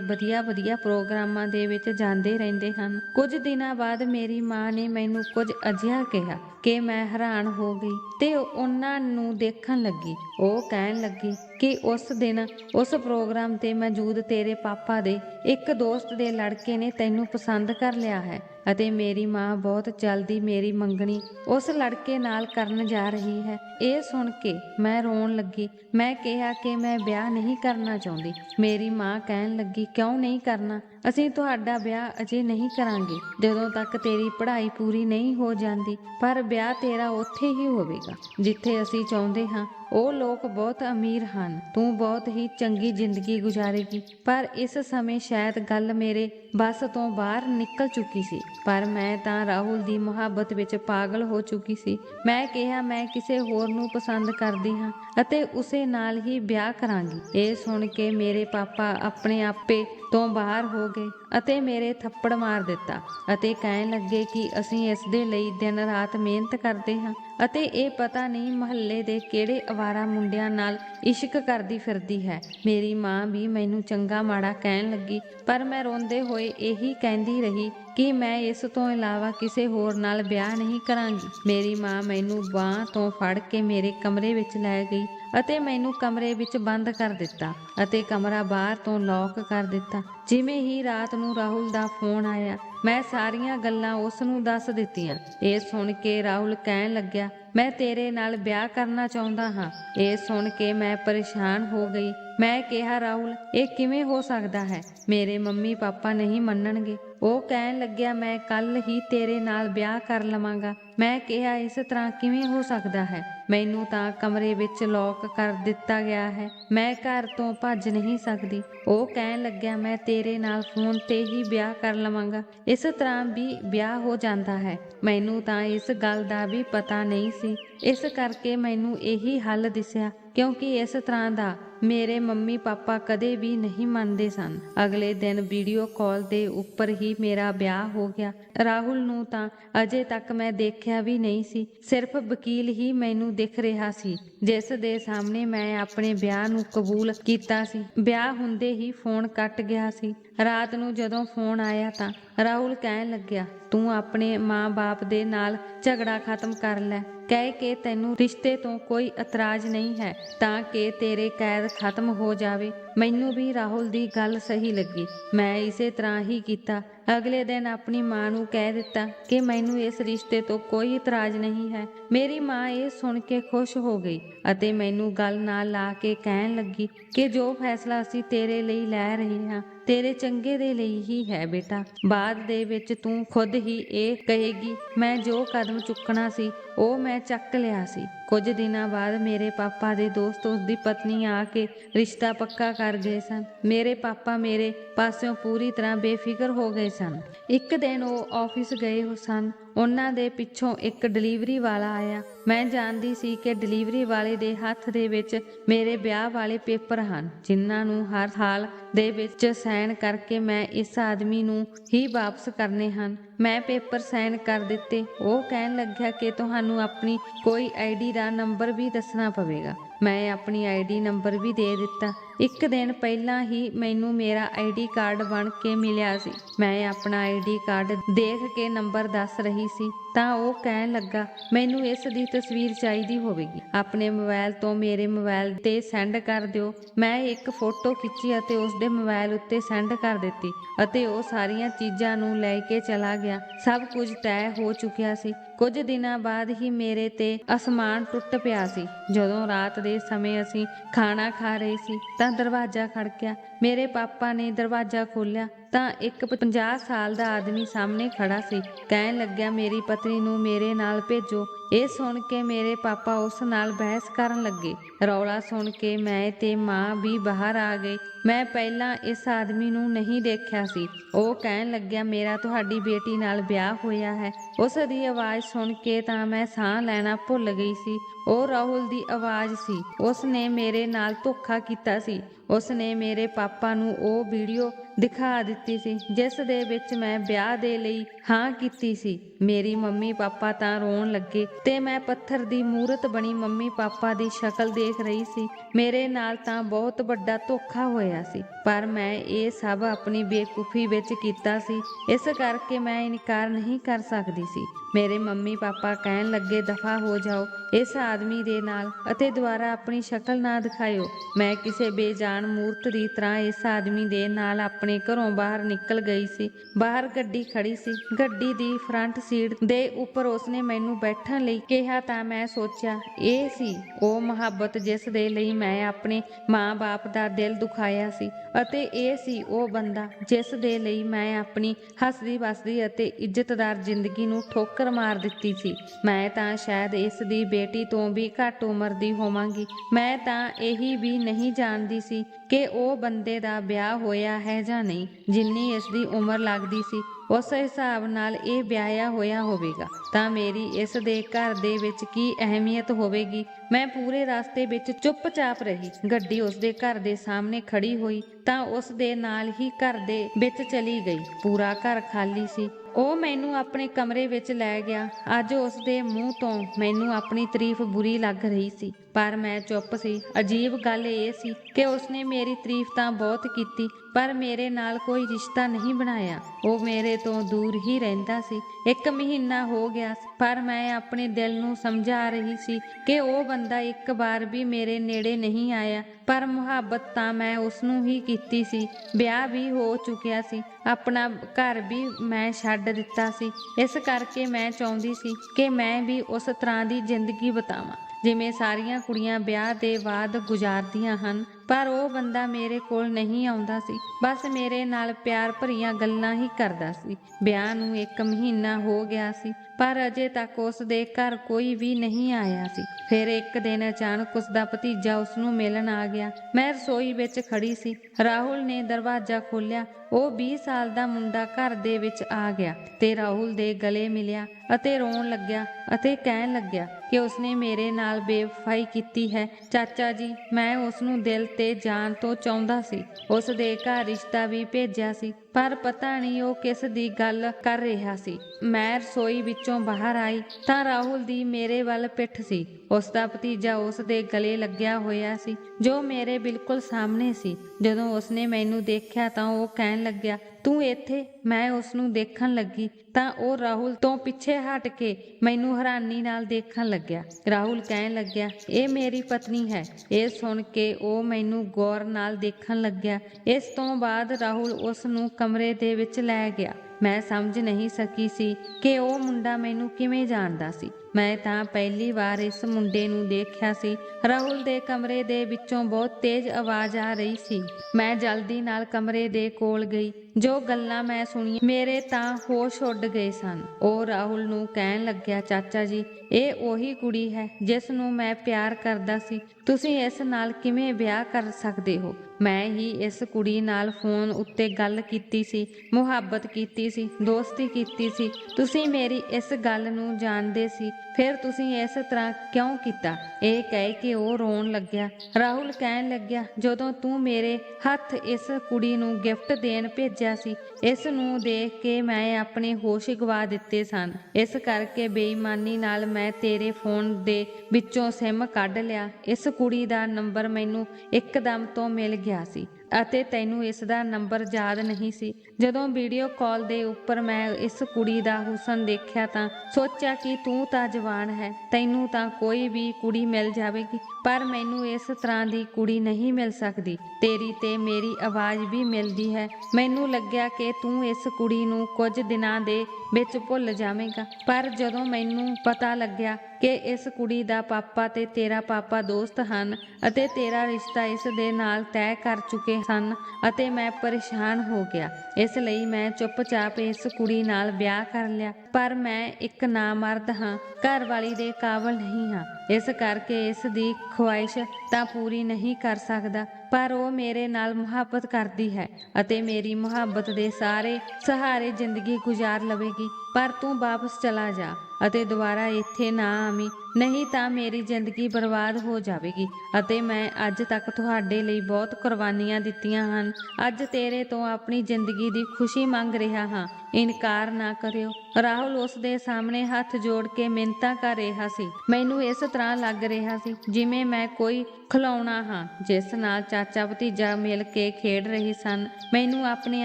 ਵਧੀਆ-ਵਧੀਆ ਪ੍ਰੋਗਰਾਮਾਂ ਦੇ ਵਿੱਚ ਜਾਂਦੇ ਰਹਿੰਦੇ ਹਨ। ਕੁਝ ਦਿਨਾਂ ਬਾਅਦ ਮੇਰੀ ਮਾਂ ਨੇ ਮੈਨੂੰ ਕੁਝ ਅਜਿਹਾ ਕਿਹਾ ਕਿ ਮੈਂ ਹੈਰਾਨ ਹੋ ਗਈ ਤੇ ਉਹਨਾਂ ਨੂੰ ਦੇਖਣ ਲੱਗੀ। ਉਹ ਕਹਿਣ ਲੱਗੀ ਕਿ ਉਸ ਦਿਨ ਉਸ ਪ੍ਰੋਗਰਾਮ ਤੇ ਮੌਜੂਦ ਤੇਰੇ ਪਾਪਾ ਦੇ ਇੱਕ ਦੋਸਤ ਦੇ ਲੜਕੇ ਨੇ ਤੈਨੂੰ ਪਸੰਦ ਕਰ ਲਿਆ ਹੈ ਅਤੇ ਮੇਰੀ ਮਾਂ ਬਹੁਤ ਜਲਦੀ ਮੇਰੀ ਮੰਗਣੀ ਉਸ ਲੜਕੇ ਨਾਲ ਕਰਨ ਜਾ ਰਹੀ ਹੈ। ਇਹ ਸੁਣ ਕੇ ਮੈਂ ਰੋਣ ਲੱਗੀ। ਮੈਂ ਕਿਹਾ ਕਿ ਮੈਂ ਵਿਆਹ ਨਹੀਂ ਕਰਨਾ ਚਾਹੁੰਦੀ। ਮੇਰੀ ਮਾਂ ਕਹਿਣ ਲੱਗੀ, ਕਿਉਂ ਨਹੀਂ ਕਰਨਾ? ਅਸੀਂ ਤੁਹਾਡਾ ਵਿਆਹ ਅਜੇ ਨਹੀਂ ਕਰਾਂਗੇ। ਜਦੋਂ ਤੱਕ ਤੇਰੀ ਪੜ੍ਹਾਈ ਪੂਰੀ ਨਹੀਂ ਹੋ ਜਾਂਦੀ, ਪਰ ਵਿਆਹ ਤੇਰਾ ਉੱਥੇ ਹੀ ਹੋਵੇਗਾ, ਜਿੱਥੇ ਅਸੀਂ ਚਾਹੁੰਦੇ ਹਾਂ। ਉਹ ਲੋਕ ਬਹੁਤ ਅਮੀਰ ਹਨ, ਤੂੰ ਬਹੁਤ ਹੀ ਚੰਗੀ ਜ਼ਿੰਦਗੀ ਗੁਜ਼ਾਰੇਗੀ। ਪਰ ਇਸ ਸਮੇਂ ਸ਼ਾਇਦ ਗੱਲ ਮੇਰੇ ਬਸ ਤੋਂ ਬਾਹਰ ਨਿਕਲ ਚੁੱਕੀ ਸੀ। ਪਰ ਮੈਂ ਤਾਂ ਰਾਹੁਲ ਦੀ ਮੁਹੱਬਤ ਵਿੱਚ ਪਾਗਲ ਹੋ ਚੁੱਕੀ ਸੀ। ਮੈਂ ਕਿਹਾ, ਮੈਂ ਕਿਸੇ ਹੋਰ ਨੂੰ ਪਸੰਦ ਕਰਦੀ ਹਾਂ ਅਤੇ ਉਸੇ ਨਾਲ ਹੀ ਵਿਆਹ ਕਰਾਂਗੀ। ਇਹ ਸੁਣ ਕੇ ਮੇਰੇ ਪਾਪਾ ਆਪਣੇ ਆਪੇ ਤੋਂ ਬਾਹਰ ਹੋ ਗਏ ਅਤੇ ਮੇਰੇ ਥੱਪੜ ਮਾਰ ਦਿੱਤਾ ਅਤੇ ਕਹਿਣ ਲੱਗੇ ਕਿ ਅਸੀਂ ਇਸ ਦੇ ਲਈ ਦਿਨ ਰਾਤ ਮਿਹਨਤ ਕਰਦੇ ਹਾਂ ਅਤੇ ਇਹ ਪਤਾ ਨਹੀਂ ਮਹੱਲੇ ਦੇ ਕਿਹੜੇ ਅਵਾਰਾ ਮੁੰਡਿਆਂ ਨਾਲ ਇਸ਼ਕ ਕਰਦੀ ਫਿਰਦੀ ਹੈ। ਮੇਰੀ ਮਾਂ ਵੀ ਮੈਨੂੰ ਚੰਗਾ ਮਾੜਾ ਕਹਿਣ ਲੱਗੀ, ਪਰ ਮੈਂ ਰੋਂਦੇ ਹੋਏ ਇਹੀ ਕਹਿੰਦੀ ਰਹੀ ਕਿ ਮੈਂ ਇਸ ਤੋਂ ਇਲਾਵਾ ਕਿਸੇ ਹੋਰ ਨਾਲ ਵਿਆਹ ਨਹੀਂ ਕਰਾਂਗੀ। ਮੇਰੀ ਮਾਂ ਮੈਨੂੰ ਬਾਹ ਤੋਂ ਫੜ ਕੇ ਮੇਰੇ ਕਮਰੇ ਵਿੱਚ ਲੈ ਗਈ ਅਤੇ ਮੈਨੂੰ ਕਮਰੇ ਵਿੱਚ ਬੰਦ ਕਰ ਦਿੱਤਾ ਅਤੇ ਕਮਰਾ ਬਾਹਰ ਤੋਂ ਲੌਕ ਕਰ ਦਿੱਤਾ। ਜਿਵੇਂ ਹੀ ਰਾਤ ਨੂੰ ਰਾਹੁਲ ਦਾ ਫੋਨ ਆਇਆ, ਮੈਂ ਸਾਰੀਆਂ ਗੱਲਾਂ ਉਸ ਨੂੰ ਦੱਸ ਦਿੱਤੀਆਂ। ਇਹ ਸੁਣ ਕੇ ਰਾਹੁਲ ਕਹਿਣ ਲੱਗਿਆ ਮੈਂ ਤੇਰੇ ਨਾਲ ਵਿਆਹ ਕਰਨਾ ਚਾਹੁੰਦਾ ਹਾਂ। ਇਹ ਸੁਣ ਕੇ ਮੈਂ ਪਰੇਸ਼ਾਨ ਹੋ ਗਈ। ਮੈਂ ਕਿਹਾ, ਰਾਹੁਲ, ਇਹ ਕਿਵੇਂ ਹੋ ਸਕਦਾ ਹੈ? ਮੇਰੇ ਮੰਮੀ ਪਾਪਾ ਨਹੀਂ ਮੰਨਣਗੇ। ਉਹ ਕਹਿਣ ਲੱਗਿਆ, ਮੈਂ ਕੱਲ ਹੀ ਤੇਰੇ ਨਾਲ ਵਿਆਹ ਕਰ ਲਵਾਂਗਾ। ਮੈਂ ਕਿਹਾ, ਇਸ ਤਰ੍ਹਾਂ ਕਿਵੇਂ ਹੋ ਸਕਦਾ ਹੈ? ਮੈਨੂੰ ਤਾਂ ਕਮਰੇ ਵਿੱਚ ਲੌਕ ਕਰ ਦਿੱਤਾ ਗਿਆ ਹੈ। ਮੈਂ ਘਰ ਤੋਂ ਭੱਜ ਨਹੀਂ ਸਕਦੀ। ਉਹ ਕਹਿਣ ਲੱਗਿਆ, ਮੈਂ ਤੇਰੇ ਨਾਲ ਫੋਨ ਤੇ ਹੀ ਵਿਆਹ ਕਰ ਲਵਾਂਗਾ। ਇਸ ਤਰ੍ਹਾਂ ਵੀ ਵਿਆਹ ਹੋ ਜਾਂਦਾ ਹੈ। ਮੈਨੂੰ ਤਾਂ ਇਸ ਗੱਲ ਦਾ ਵੀ ਪਤਾ ਨਹੀਂ ਸੀ। ਇਸ ਕਰਕੇ ਮੈਨੂੰ ਇਹੀ ਹੱਲ ਦਿਸਿਆ, ਕਿਉਂਕਿ ਇਸ ਤਰ੍ਹਾਂ ਦਾ ਮੇਰੇ ਮੰਮੀ ਪਾਪਾ ਕਦੇ ਵੀ ਨਹੀਂ ਮੰਨਦੇ ਸਨ। ਅਗਲੇ ਦਿਨ ਵੀਡੀਓ ਕਾਲ ਦੇ ਉੱਪਰ ਹੀ ਮੇਰਾ ਵਿਆਹ ਹੋ ਗਿਆ। ਰਾਹੁਲ ਨੂੰ ਤਾਂ ਅਜੇ ਤੱਕ ਮੈਂ ਦੇਖਿਆ ਵੀ ਨਹੀਂ ਸੀ। ਸਿਰਫ ਵਕੀਲ ਹੀ ਮੈਨੂੰ ਦਿਖ ਰਿਹਾ ਸੀ, ਜਿਸ ਦੇ ਸਾਹਮਣੇ ਮੈਂ ਆਪਣੇ ਵਿਆਹ ਨੂੰ ਕਬੂਲ ਕੀਤਾ ਸੀ। ਵਿਆਹ ਹੁੰਦੇ ਹੀ ਫੋਨ ਕੱਟ ਗਿਆ ਸੀ। ਰਾਤ ਨੂੰ ਜਦੋਂ ਫੋਨ ਆਇਆ ਤਾਂ ਰਾਹੁਲ ਕਹਿਣ ਲੱਗਿਆ, ਤੂੰ ਆਪਣੇ ਮਾਂ-ਬਾਪ ਦੇ ਨਾਲ ਝਗੜਾ ਖਤਮ ਕਰ ਲੈ। ਕਹਿ ਕੇ ਤੈਨੂੰ ਰਿਸ਼ਤੇ ਤੋਂ ਕੋਈ ਇਤਰਾਜ਼ ਨਹੀਂ ਹੈ, ਤਾਂ ਕਿ ਤੇਰੇ ਕੈਦ ਖਤਮ ਹੋ ਜਾਵੇ। ਮੈਨੂੰ ਵੀ ਰਾਹੁਲ ਦੀ ਗੱਲ ਸਹੀ ਲੱਗੀ। ਮੈਂ ਇਸੇ ਤਰ੍ਹਾਂ ਹੀ ਕੀਤਾ। ਅਗਲੇ ਦਿਨ ਆਪਣੀ ਮਾਂ ਨੂੰ ਕਹਿ ਦਿੱਤਾ ਕਿ ਮੈਨੂੰ ਇਸ ਰਿਸ਼ਤੇ ਤੋਂ ਕੋਈ ਇਤਰਾਜ਼ ਨਹੀਂ ਹੈ। ਮੇਰੀ ਮਾਂ ਇਹ ਸੁਣ ਕੇ ਖੁਸ਼ ਹੋ ਗਈ ਅਤੇ ਮੈਨੂੰ ਗੱਲ ਨਾਲ ਲਾ ਕੇ ਕਹਿਣ ਲੱਗੀ ਕਿ ਜੋ ਫੈਸਲਾ ਅਸੀਂ ਤੇਰੇ ਲਈ ਲੈ ਰਹੇ ਹਾਂ ਤੇਰੇ ਚੰਗੇ ਦੇ ਲਈ ਹੀ ਹੈ ਬੇਟਾ। ਬਾਅਦ ਦੇ ਵਿੱਚ ਤੂੰ ਖੁਦ ਹੀ ਇਹ ਕਹੇਗੀ, ਮੈਂ ਜੋ ਕਦਮ ਚੁੱਕਣਾ ਸੀ ਉਹ ਮੈਂ ਚੱਕ ਲਿਆ ਸੀ। ਕੁਝ ਦਿਨਾਂ ਬਾਅਦ ਮੇਰੇ ਪਾਪਾ ਦੇ ਦੋਸਤ ਉਸ ਦੀ ਪਤਨੀ ਆ ਕੇ ਰਿਸ਼ਤਾ ਪੱਕਾ ਕਰ ਗਏ ਸਨ। ਮੇਰੇ ਪਾਪਾ ਮੇਰੇ ਪਾਸਿਓਂ ਪੂਰੀ ਤਰ੍ਹਾਂ ਬੇਫਿਕਰ ਹੋ ਗਏ ਸਨ। ਇੱਕ ਦਿਨ ਉਹ ਆਫਿਸ ਗਏ ਹੋ ਸਨ। ਉਹਨਾਂ ਦੇ ਪਿੱਛੋਂ ਇੱਕ ਡਿਲੀਵਰੀ ਵਾਲਾ ਆਇਆ। ਮੈਂ ਜਾਣਦੀ ਸੀ ਕਿ ਡਿਲੀਵਰੀ ਵਾਲੇ ਦੇ ਹੱਥ ਦੇ ਵਿੱਚ ਮੇਰੇ ਵਿਆਹ ਵਾਲੇ ਪੇਪਰ ਹਨ, ਜਿਨ੍ਹਾਂ ਨੂੰ ਹਰ ਹਾਲ ਦੇ ਵਿੱਚ ਸਾਈਨ ਕਰਕੇ ਮੈਂ ਇਸ ਆਦਮੀ ਨੂੰ ਹੀ ਵਾਪਸ ਕਰਨੇ ਹਨ। ਮੈਂ ਪੇਪਰ ਸਾਈਨ ਕਰ ਦਿੱਤੇ। ਉਹ ਕਹਿਣ ਲੱਗਿਆ ਕਿ ਤੁਹਾਨੂੰ ਆਪਣੀ ਕੋਈ ਆਈਡੀ ਦਾ ਨੰਬਰ ਵੀ ਦੱਸਣਾ ਪਵੇਗਾ। ਮੈਂ ਆਪਣੀ ਆਈਡੀ ਨੰਬਰ ਵੀ ਦੇ ਦਿੱਤਾ। ਇੱਕ ਦਿਨ ਪਹਿਲਾਂ ਹੀ ਮੈਨੂੰ ਮੇਰਾ ਆਈਡੀ ਕਾਰਡ ਬਣ ਕੇ ਮਿਲਿਆ ਸੀ। ਮੈਂ ਆਪਣਾ ਆਈਡੀ ਕਾਰਡ ਦੇਖ ਕੇ ਨੰਬਰ ਦੱਸ ਰਹੀ ਸੀ, ਤਾਂ ਉਹ ਕਹਿਣ ਲੱਗਾ, ਮੈਨੂੰ ਇਸ ਦੀ ਤਸਵੀਰ ਚਾਹੀਦੀ ਹੋਵੇਗੀ। ਆਪਣੇ ਮੋਬਾਈਲ ਤੋਂ ਮੇਰੇ ਮੋਬਾਈਲ ਤੇ ਸੈਂਡ ਕਰ ਦਿਓ। ਮੈਂ ਇੱਕ ਫੋਟੋ ਖਿੱਚੀ ਅਤੇ ਉਸ ਦੇ ਮੋਬਾਈਲ ਉੱਤੇ ਸੈਂਡ ਕਰ ਦਿੱਤੀ ਅਤੇ ਉਹ ਸਾਰੀਆਂ ਚੀਜ਼ਾਂ ਨੂੰ ਲੈ ਕੇ ਚਲਾ ਗਿਆ। ਸਭ ਕੁਝ ਤੈਅ ਹੋ ਚੁੱਕਿਆ ਸੀ। ਕੁਝ ਦਿਨਾਂ ਬਾਅਦ ਹੀ ਮੇਰੇ ਤੇ ਅਸਮਾਨ ਟੁੱਟ ਪਿਆ ਸੀ। ਜਦੋਂ ਰਾਤ ਦੇ ਸਮੇਂ ਅਸੀਂ ਖਾਣਾ ਖਾ ਰਹੇ ਸੀ ਤਾਂ ਦਰਵਾਜ਼ਾ ਖੜਕਿਆ। ਮੇਰੇ ਪਾਪਾ ਨੇ ਦਰਵਾਜ਼ਾ ਖੋਲ੍ਹਿਆ। ਤਾਂ ਇੱਕ 50 ਸਾਲ ਦਾ ਆਦਮੀ ਸਾਹਮਣੇ ਖੜਾ ਸੀ। ਕਹਿਣ ਲੱਗਿਆ, ਮੇਰੀ ਪਤਨੀ ਨੂੰ ਮੇਰੇ ਨਾਲ ਭੇਜੋ। ਇਹ ਸੁਣ ਕੇ ਮੇਰੇ ਪਾਪਾ ਉਸ ਨਾਲ ਬਹਿਸ ਕਰਨ ਲੱਗੇ। ਰੌਲਾ ਸੁਣ ਕੇ ਮੈਂ ਤੇ ਮਾਂ ਵੀ ਬਾਹਰ ਆ ਗਏ। ਮੈਂ ਪਹਿਲਾਂ ਇਸ ਆਦਮੀ ਨੂੰ ਨਹੀਂ ਦੇਖਿਆ ਸੀ। ਉਹ ਕਹਿਣ ਲੱਗਿਆ, ਮੇਰਾ ਤੁਹਾਡੀ ਬੇਟੀ ਨਾਲ ਵਿਆਹ ਹੋਇਆ ਹੈ। ਉਸ ਦੀ ਆਵਾਜ਼ ਸੁਣ ਕੇ ਤਾਂ ਮੈਂ ਸਾਹ ਲੈਣਾ ਭੁੱਲ ਗਈ ਸੀ। ਉਹ ਰਾਹੁਲ ਦੀ ਆਵਾਜ਼ ਸੀ। ਉਸ ਨੇ ਮੇਰੇ ਨਾਲ ਧੋਖਾ ਕੀਤਾ ਸੀ। ਉਸ ਨੇ ਮੇਰੇ ਪਾਪਾ ਨੂੰ ਉਹ ਵੀਡੀਓ ਦਿਖਾ ਦਿੱਤੀ ਸੀ, ਜਿਸ ਦੇ ਵਿੱਚ ਮੈਂ ਵਿਆਹ ਦੇ ਲਈ ਹਾਂ ਕੀਤੀ ਸੀ। ਮੇਰੀ ਮੰਮੀ ਪਾਪਾ ਤਾਂ ਰੋਣ ਲੱਗੇ ਤੇ ਮੈਂ ਪੱਥਰ ਦੀ ਮੂਰਤ ਬਣੀ ਮੰਮੀ ਪਾਪਾ ਦੀ ਸ਼ਕਲ ਦੇਖ ਰਹੀ ਸੀ। ਮੇਰੇ ਨਾਲ ਤਾਂ ਬਹੁਤ ਵੱਡਾ ਧੋਖਾ ਹੋਇਆ ਸੀ, ਪਰ ਮੈਂ ਇਹ ਸਭ ਆਪਣੀ ਬੇਕੂਫੀ ਵਿੱਚ ਕੀਤਾ ਸੀ। ਇਸ ਕਰਕੇ ਮੈਂ ਇਨਕਾਰ ਨਹੀਂ ਕਰ ਸਕਦੀ ਸੀ। ਮੇਰੇ ਮੰਮੀ ਪਾਪਾ ਕਹਿਣ ਲੱਗੇ, ਦਫਾ ਹੋ ਜਾਓ ਇਸ ਆਦਮੀ ਦੇ ਨਾਲ ਅਤੇ ਦੁਬਾਰਾ ਆਪਣੀ ਸ਼ਕਲ ਨਾ ਦਿਖਾਇਓ। ਮੈਂ ਕਿਸੇ ਬੇਜਾਨ ਮੂਰਤ ਦੀ ਤਰ੍ਹਾਂ ਇਸ ਆਦਮੀ ਦੇ ਨਾਲ ਆਪਣੇ ਘਰੋਂ ਬਾਹਰ ਨਿਕਲ ਗਈ ਸੀ। ਬਾਹਰ ਗੱਡੀ ਖੜੀ ਸੀ। ਗੱਡੀ ਦੀ ਫਰੰਟ ਸੀਟ ਦੇ ਉੱਪਰ ਉਸਨੇ ਮੈਨੂੰ ਬੈਠਣ ਲਈ ਕਿਹਾ ਤਾਂ ਮੈਂ ਸੋਚਿਆ, ਇਹ ਸੀ ਉਹ ਮੁਹੱਬਤ ਜਿਸ ਦੇ ਲਈ ਮੈਂ ਆਪਣੇ ਮਾਂ-ਬਾਪ ਦਾ ਦਿਲ ਦੁਖਾਇਆ ਸੀ ਅਤੇ ਇਹ ਸੀ ਉਹ ਬੰਦਾ ਜਿਸ ਦੇ ਲਈ ਮੈਂ ਆਪਣੀ ਹੱਸਦੀ ਵਸਦੀ ਅਤੇ ਇੱਜ਼ਤਦਾਰ ਜ਼ਿੰਦਗੀ ਨੂੰ ਠੋਕਰ ਮਾਰ ਦਿੱਤੀ ਸੀ। ਮੈਂ ਤਾਂ ਸ਼ਾਇਦ ਇਸ ਦੀ ਬੇਟੀ ਤੋਂ ਵੀ ਘੱਟ ਉਮਰ ਦੀ ਹੋਵਾਂਗੀ। ਮੈਂ ਤਾਂ ਇਹੀ ਵੀ ਨਹੀਂ ਜਾਣਦੀ ਸੀ ਕਿ ਉਹ ਬੰਦੇ ਦਾ ਵਿਆਹ ਹੋਇਆ ਹੈ ਜਾਂ ਨਹੀਂ, ਜਿੰਨੀ ਇਸ ਦੀ ਉਮਰ ਲੱਗਦੀ ਸੀ। ਉਸ ਹਿਸਾਬ ਨਾਲ ਇਹ ਵਿਆਹਿਆ ਹੋਇਆ ਹੋਵੇਗਾ। ਤਾਂ ਮੇਰੀ ਇਸ ਦੇ ਘਰ ਦੇ ਵਿੱਚ ਕੀ ਅਹਿਮੀਅਤ ਹੋਵੇਗੀ? ਮੈਂ ਪੂਰੇ ਰਸਤੇ ਵਿੱਚ ਚੁੱਪਚਾਪ ਰਹੀ। ਗੱਡੀ ਉਸ ਦੇ ਘਰ ਦੇ ਸਾਹਮਣੇ ਖੜੀ ਹੋਈ ਤਾਂ ਉਸ ਦੇ ਨਾਲ ਹੀ ਘਰ ਦੇ ਵਿੱਚ ਚਲੀ ਗਈ। ਪੂਰਾ ਘਰ ਖਾਲੀ ਸੀ। ਉਹ ਮੈਨੂੰ ਆਪਣੇ ਕਮਰੇ ਵਿੱਚ ਲੈ ਗਿਆ। ਅੱਜ ਉਸ ਦੇ ਮੂੰਹ ਤੋਂ ਮੈਨੂੰ ਆਪਣੀ ਤਾਰੀਫ ਬੁਰੀ ਲੱਗ ਰਹੀ ਸੀ। ਪਰ ਮੈਂ ਚੁੱਪ ਸੀ। ਅਜੀਬ ਗੱਲ ਇਹ ਸੀ ਕਿ ਉਸਨੇ ਮੇਰੀ ਤਾਰੀਫ ਤਾਂ ਬਹੁਤ ਕੀਤੀ, ਪਰ ਮੇਰੇ ਨਾਲ ਕੋਈ ਰਿਸ਼ਤਾ ਨਹੀਂ ਬਣਾਇਆ। ਉਹ ਮੇਰੇ ਤੋਂ ਦੂਰ ਹੀ ਰਹਿੰਦਾ ਸੀ। ਇੱਕ ਮਹੀਨਾ ਹੋ ਗਿਆ, ਪਰ ਮੈਂ ਆਪਣੇ ਦਿਲ ਨੂੰ ਸਮਝਾ ਰਹੀ ਸੀ ਕਿ ਉਹ ਬੰਦਾ ਇੱਕ ਵਾਰ ਵੀ ਮੇਰੇ ਨੇੜੇ ਨਹੀਂ ਆਇਆ। ਪਰ ਮੁਹੱਬਤ ਤਾਂ ਮੈਂ ਉਸ ਨੂੰ ਹੀ ਕੀਤੀ ਸੀ। ਵਿਆਹ ਵੀ ਹੋ ਚੁੱਕਿਆ ਸੀ। ਆਪਣਾ ਘਰ ਵੀ ਮੈਂ ਛੱਡ ਦਿੱਤਾ ਸੀ। ਇਸ ਕਰਕੇ ਮੈਂ ਚਾਹੁੰਦੀ ਸੀ ਕਿ ਮੈਂ ਵੀ ਉਸ ਤਰ੍ਹਾਂ ਦੀ ਜ਼ਿੰਦਗੀ ਬਿਤਾਵਾਂ। ਜਿਵੇਂ ਸਾਰੀਆਂ ਕੁੜੀਆਂ ਵਿਆਹ ਦੇ ਬਾਅਦ ਗੁਜ਼ਾਰਦੀਆਂ ਹਨ, ਪਰ ਉਹ ਬੰਦਾ ਮੇਰੇ ਕੋਲ ਨਹੀਂ ਆਉਂਦਾ ਸੀ। ਬਸ ਮੇਰੇ ਨਾਲ ਪਿਆਰ ਭਰੀਆਂ ਗੱਲਾਂ ਹੀ ਕਰਦਾ ਸੀ। ਵਿਆਹ ਨੂੰ ਇੱਕ ਮਹੀਨਾ ਹੋ ਗਿਆ ਸੀ। ਪਰ ਅਜੇ ਤੱਕ ਉਸ ਦੇ ਘਰ ਕੋਈ ਵੀ ਨਹੀਂ ਆਇਆ ਸੀ। ਫਿਰ ਇੱਕ ਦਿਨ ਅਚਾਨਕ ਉਸ ਦਾ ਭਤੀਜਾ ਉਸ ਨੂੰ ਮਿਲਣ ਆ ਗਿਆ। ਮੈਂ ਰਸੋਈ ਵਿੱਚ ਖੜੀ ਸੀ। ਰਾਹੁਲ ਨੇ ਦਰਵਾਜ਼ਾ ਖੋਲ੍ਹਿਆ। ਉਹ 20 ਸਾਲ ਦਾ ਮੁੰਡਾ ਘਰ ਦੇ ਵਿੱਚ ਆ ਗਿਆ ਤੇ ਰਾਹੁਲ ਦੇ ਗਲੇ ਮਿਲਿਆ ਅਤੇ ਰੋਣ ਲੱਗਿਆ ਅਤੇ ਕਹਿਣ ਲੱਗਿਆ ਕਿ ਉਸਨੇ ਮੇਰੇ ਨਾਲ ਬੇਵਫਾਈ ਕੀਤੀ ਹੈ। ਚਾਚਾ ਜੀ, ਮੈਂ ਉਸ ਨੂੰ ਦਿਲ ਤੇ ਜਾਨ ਤੋਂ ਚਾਹੁੰਦਾ ਸੀ। ਉਸ ਦੇ ਘਰ ਰਿਸ਼ਤਾ ਵੀ ਭੇਜਿਆ ਸੀ। ਪਰ ਪਤਾ ਨਹੀਂ ਉਹ ਕਿਸ ਦੀ ਗੱਲ ਕਰ ਰਿਹਾ ਸੀ। ਮੈਂ ਰਸੋਈ ਵਿੱਚੋਂ ਬਾਹਰ ਆਈ ਤਾਂ ਰਾਹੁਲ ਦੀ ਮੇਰੇ ਵੱਲ ਪਿੱਠ ਸੀ। ਉਸ ਦਾ ਭਤੀਜਾ ਉਸ ਦੇ ਗਲੇ ਲੱਗਿਆ ਹੋਇਆ ਸੀ, ਜੋ ਮੇਰੇ ਬਿਲਕੁਲ ਸਾਹਮਣੇ ਸੀ। ਜਦੋਂ ਉਸਨੇ ਮੈਨੂੰ ਦੇਖਿਆ ਤਾਂ ਉਹ ਕਹਿਣ ਲੱਗਿਆ ਤੂੰ ਇੱਥੇ, ਮੈਂ ਉਸ ਨੂੰ ਦੇਖਣ ਲੱਗੀ, ਤਾਂ ਉਹ ਰਾਹੁਲ ਤੋਂ ਪਿੱਛੇ ਹਟ ਕੇ ਮੈਨੂੰ ਹੈਰਾਨੀ ਨਾਲ ਦੇਖਣ ਲੱਗਿਆ। ਰਾਹੁਲ ਕਹਿਣ ਲੱਗਿਆ, ਇਹ ਮੇਰੀ ਪਤਨੀ ਹੈ। ਇਹ ਸੁਣ ਕੇ ਉਹ ਮੈਨੂੰ ਗੌਰ ਨਾਲ ਦੇਖਣ ਲੱਗਿਆ। ਇਸ ਤੋਂ ਬਾਅਦ ਰਾਹੁਲ ਉਸ ਨੂੰ ਕਮਰੇ ਦੇ ਵਿੱਚ ਲੈ ਗਿਆ। ਮੈਂ ਸਮਝ ਨਹੀਂ ਸਕੀ ਸੀ ਕਿ ਉਹ ਮੁੰਡਾ ਮੈਨੂੰ ਕਿਵੇਂ ਜਾਣਦਾ ਸੀ। ਮੈਂ ਤਾਂ ਪਹਿਲੀ ਵਾਰ ਇਸ ਮੁੰਡੇ ਨੂੰ ਦੇਖਿਆ ਸੀ। ਰਾਹੁਲ ਦੇ ਕਮਰੇ ਦੇ ਵਿੱਚੋਂ ਬਹੁਤ ਤੇਜ਼ ਆਵਾਜ਼ ਆ ਰਹੀ ਸੀ। ਮੈਂ ਜਲਦੀ ਨਾਲ ਕਮਰੇ ਦੇ ਕੋਲ ਗਈ। ਜੋ ਗੱਲਾਂ ਮੈਂ ਸੁਣੀਆਂ, ਮੇਰੇ ਤਾਂ ਹੋਸ਼ ਉੱਡ ਗਏ ਸਨ। ਉਹ ਰਾਹੁਲ ਨੂੰ ਕਹਿਣ ਲੱਗਿਆ, ਚਾਚਾ ਜੀ, ਇਹ ਉਹੀ ਕੁੜੀ ਹੈ ਜਿਸ ਨੂੰ ਮੈਂ ਪਿਆਰ ਕਰਦਾ ਸੀ। ਤੁਸੀਂ ਇਸ ਨਾਲ ਕਿਵੇਂ ਵਿਆਹ ਕਰ ਸਕਦੇ ਹੋ? ਮੈਂ ਹੀ ਇਸ ਕੁੜੀ ਨਾਲ ਫੋਨ ਉੱਤੇ ਗੱਲ ਕੀਤੀ ਸੀ, ਮੁਹੱਬਤ ਕੀਤੀ ਸੀ, ਦੋਸਤੀ ਕੀਤੀ ਸੀ। ਤੁਸੀਂ ਮੇਰੀ ਇਸ ਗੱਲ ਨੂੰ ਜਾਣਦੇ ਸੀ ਫਿਰ ਤੁਸੀਂ ਇਸ ਤਰ੍ਹਾਂ ਕਿਉਂ ਕੀਤਾ? ਇਹ ਕਹਿ ਕੇ ਉਹ ਰੋਣ ਲੱਗਿਆ। ਰਾਹੁਲ ਕਹਿਣ ਲੱਗਿਆ, ਜਦੋਂ ਤੂੰ ਮੇਰੇ ਹੱਥ ਇਸ ਕੁੜੀ ਨੂੰ ਗਿਫਟ ਦੇਣ ਭੇਜਿਆ ਸੀ, ਇਸ ਨੂੰ ਦੇਖ ਕੇ ਮੈਂ ਆਪਣੇ ਹੋਸ਼ ਗਵਾ ਦਿੱਤੇ ਸਨ। ਇਸ ਕਰਕੇ ਬੇਈਮਾਨੀ ਨਾਲ ਮੈਂ ਤੇਰੇ ਫੋਨ ਦੇ ਵਿੱਚੋਂ ਸਿਮ ਕੱਢ ਲਿਆ। ਇਸ ਕੁੜੀ ਦਾ ਨੰਬਰ ਮੈਨੂੰ ਇੱਕਦਮ ਤੋਂ ਮਿਲ ਗਿਆ ਸੀ। ਅਤੇ ਤੈਨੂੰ ਇਸ ਦਾ ਨੰਬਰ ਯਾਦ ਨਹੀਂ ਸੀ। ਜਦੋਂ ਵੀਡੀਓ ਕਾਲ ਦੇ ਉੱਪਰ ਮੈਂ ਇਸ ਕੁੜੀ ਦਾ ਹੁਸਨ ਦੇਖਿਆ ਤਾਂ ਸੋਚਿਆ ਕਿ ਤੂੰ ਤਾਂ ਜਵਾਨ ਹੈ, ਤੈਨੂੰ ਤਾਂ ਕੋਈ ਵੀ ਕੁੜੀ ਮਿਲ ਜਾਵੇਗੀ, ਪਰ ਮੈਨੂੰ ਇਸ ਤਰ੍ਹਾਂ ਦੀ ਕੁੜੀ ਨਹੀਂ ਮਿਲ ਸਕਦੀ। ਤੇਰੀ ਤੇ ਮੇਰੀ ਆਵਾਜ਼ ਵੀ ਮਿਲਦੀ ਹੈ। ਮੈਨੂੰ ਲੱਗਿਆ ਕਿ ਤੂੰ ਇਸ ਕੁੜੀ ਨੂੰ ਕੁਝ ਦਿਨਾਂ ਦੇ ਵਿੱਚ ਭੁੱਲ ਜਾਵੇਂਗਾ। ਪਰ ਜਦੋਂ ਮੈਨੂੰ ਪਤਾ ਲੱਗਿਆ ਕਿ ਇਸ ਕੁੜੀ ਦਾ ਪਾਪਾ ਤੇ ਤੇਰਾ ਪਾਪਾ ਦੋਸਤ ਹਨ ਅਤੇ ਤੇਰਾ ਰਿਸ਼ਤਾ ਇਸ ਦੇ ਨਾਲ ਤੈਅ ਕਰ ਚੁੱਕੇ ਹਨ ਅਤੇ ਮੈਂ ਪਰੇਸ਼ਾਨ ਹੋ ਗਿਆ, ਇਸ ਲਈ ਮੈਂ ਚੁੱਪਚਾਪ ਇਸ ਕੁੜੀ ਨਾਲ ਵਿਆਹ ਕਰ ਲਿਆ। ਪਰ ਮੈਂ ਇੱਕ ਨਾਮਰਦ ਹਾਂ ਘਰ ਵਾਲੀ ਦੇ ਕਾਬਲ ਨਹੀਂ ਹਾਂ। ਇਸ ਕਰਕੇ ਇਸ ਦੀ ਖੁਆਇਸ਼ ਤਾਂ ਪੂਰੀ ਨਹੀਂ ਕਰ ਸਕਦਾ, ਪਰ ਉਹ ਮੇਰੇ ਨਾਲ ਮੁਹੱਬਤ ਕਰਦੀ ਹੈ ਅਤੇ ਮੇਰੀ ਮੁਹੱਬਤ ਦੇ ਸਾਰੇ ਸਹਾਰੇ ਜ਼ਿੰਦਗੀ ਗੁਜ਼ਾਰ ਲਵੇਗੀ। ਪਰ ਤੂੰ ਵਾਪਸ ਚਲਾ ਜਾ ਅਤੇ ਦੁਬਾਰਾ ਇੱਥੇ ਨਾ ਆਵੀਂ। ਨਹੀਂ ਤਾਂ ਮੇਰੀ ਜ਼ਿੰਦਗੀ ਬਰਬਾਦ ਹੋ ਜਾਵੇਗੀ ਅਤੇ ਮੈਂ ਅੱਜ ਤੱਕ ਤੁਹਾਡੇ ਲਈ ਬਹੁਤ ਕੁਰਬਾਨੀਆਂ ਦਿੱਤੀਆਂ ਹਨ। ਅੱਜ ਤੇਰੇ ਤੋਂ ਆਪਣੀ ਜ਼ਿੰਦਗੀ ਦੀ ਖੁਸ਼ੀ ਮੰਗ ਰਿਹਾ ਹਾਂ। ਇਨਕਾਰ ਨਾ ਕਰਿਓ। ਰਾਹੁਲ ਉਸ ਦੇ ਸਾਹਮਣੇ ਹੱਥ ਜੋੜ ਕੇ ਮਿੰਤਾ ਕਰ ਰਿਹਾ ਸੀ। ਮੈਨੂੰ ਇਸ ਤਰ੍ਹਾਂ ਲੱਗ ਰਿਹਾ ਸੀ ਜਿਵੇਂ ਮੈਂ ਕੋਈ ਖਿਲੌਣਾ ਹਾਂ। ਜਿਸ ਨਾਲ ਚਾਚਾ ਭਤੀਜਾ ਮਿਲ ਕੇ ਖੇਡ ਰਹੇ ਸਨ। ਮੈਨੂੰ ਆਪਣੇ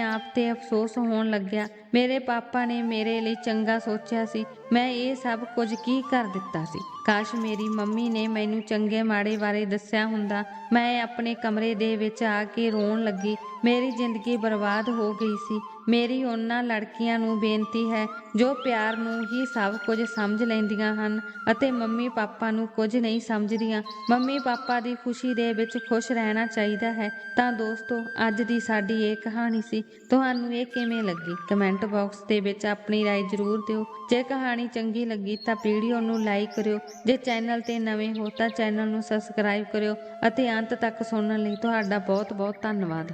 ਆਪ ਤੇ ਅਫਸੋਸ ਹੋਣ ਲੱਗਿਆ। ਮੇਰੇ ਪਾਪਾ ਨੇ ਮੇਰੇ ਲਈ ਚੰਗਾ ਸੋਚਿਆ ਸੀ। ਮੈਂ ਇਹ ਸਭ ਕੁਝ ਕੀ ਕਰ ਦਿੱਤਾ ਸੀ? ਕਾਸ਼ ਮੇਰੀ ਮੰਮੀ ਨੇ ਮੈਨੂੰ ਚੰਗੇ ਮਾੜੇ ਬਾਰੇ ਦੱਸਿਆ ਹੁੰਦਾ। ਮੈਂ ਆਪਣੇ ਕਮਰੇ ਦੇ ਵਿੱਚ ਆ ਕੇ ਰੋਣ ਲੱਗੀ। ਮੇਰੀ ਜ਼ਿੰਦਗੀ ਬਰਬਾਦ ਹੋ ਗਈ ਸੀ। ਮੇਰੀ ਉਹਨਾਂ ਲੜਕੀਆਂ ਨੂੰ ਬੇਨਤੀ ਹੈ ਜੋ ਪਿਆਰ ਨੂੰ ਹੀ ਸਭ ਕੁਝ ਸਮਝ ਲੈਂਦੀਆਂ ਹਨ ਅਤੇ ਮੰਮੀ ਪਾਪਾ ਨੂੰ ਕੁਝ ਨਹੀਂ ਸਮਝਦੀਆਂ ਮੰਮੀ ਪਾਪਾ ਦੀ ਖੁਸ਼ੀ ਦੇ ਵਿੱਚ ਖੁਸ਼ ਰਹਿਣਾ ਚਾਹੀਦਾ ਹੈ ਤਾਂ ਦੋਸਤੋ ਅੱਜ ਦੀ ਸਾਡੀ ਇਹ ਕਹਾਣੀ ਸੀ ਤੁਹਾਨੂੰ ਇਹ ਕਿਵੇਂ ਲੱਗੀ ਕਮੈਂਟ ਬਾਕਸ ਦੇ ਵਿੱਚ ਆਪਣੀ رائے ਜ਼ਰੂਰ ਦਿਓ ਜੇ ਕਹਾਣੀ ਚੰਗੀ ਲੱਗੀ ਤਾਂ ਵੀਡੀਓ ਨੂੰ ਲਾਈਕ ਕਰਿਓ ਜੇ ਚੈਨਲ ਤੇ ਨਵੇਂ ਹੋ ਤਾਂ ਚੈਨਲ ਨੂੰ ਸਬਸਕ੍ਰਾਈਬ ਕਰਿਓ ਅਤੇ ਅੰਤ ਤੱਕ ਸੁਣਨ ਲਈ ਤੁਹਾਡਾ ਬਹੁਤ ਬਹੁਤ ਧੰਨਵਾਦ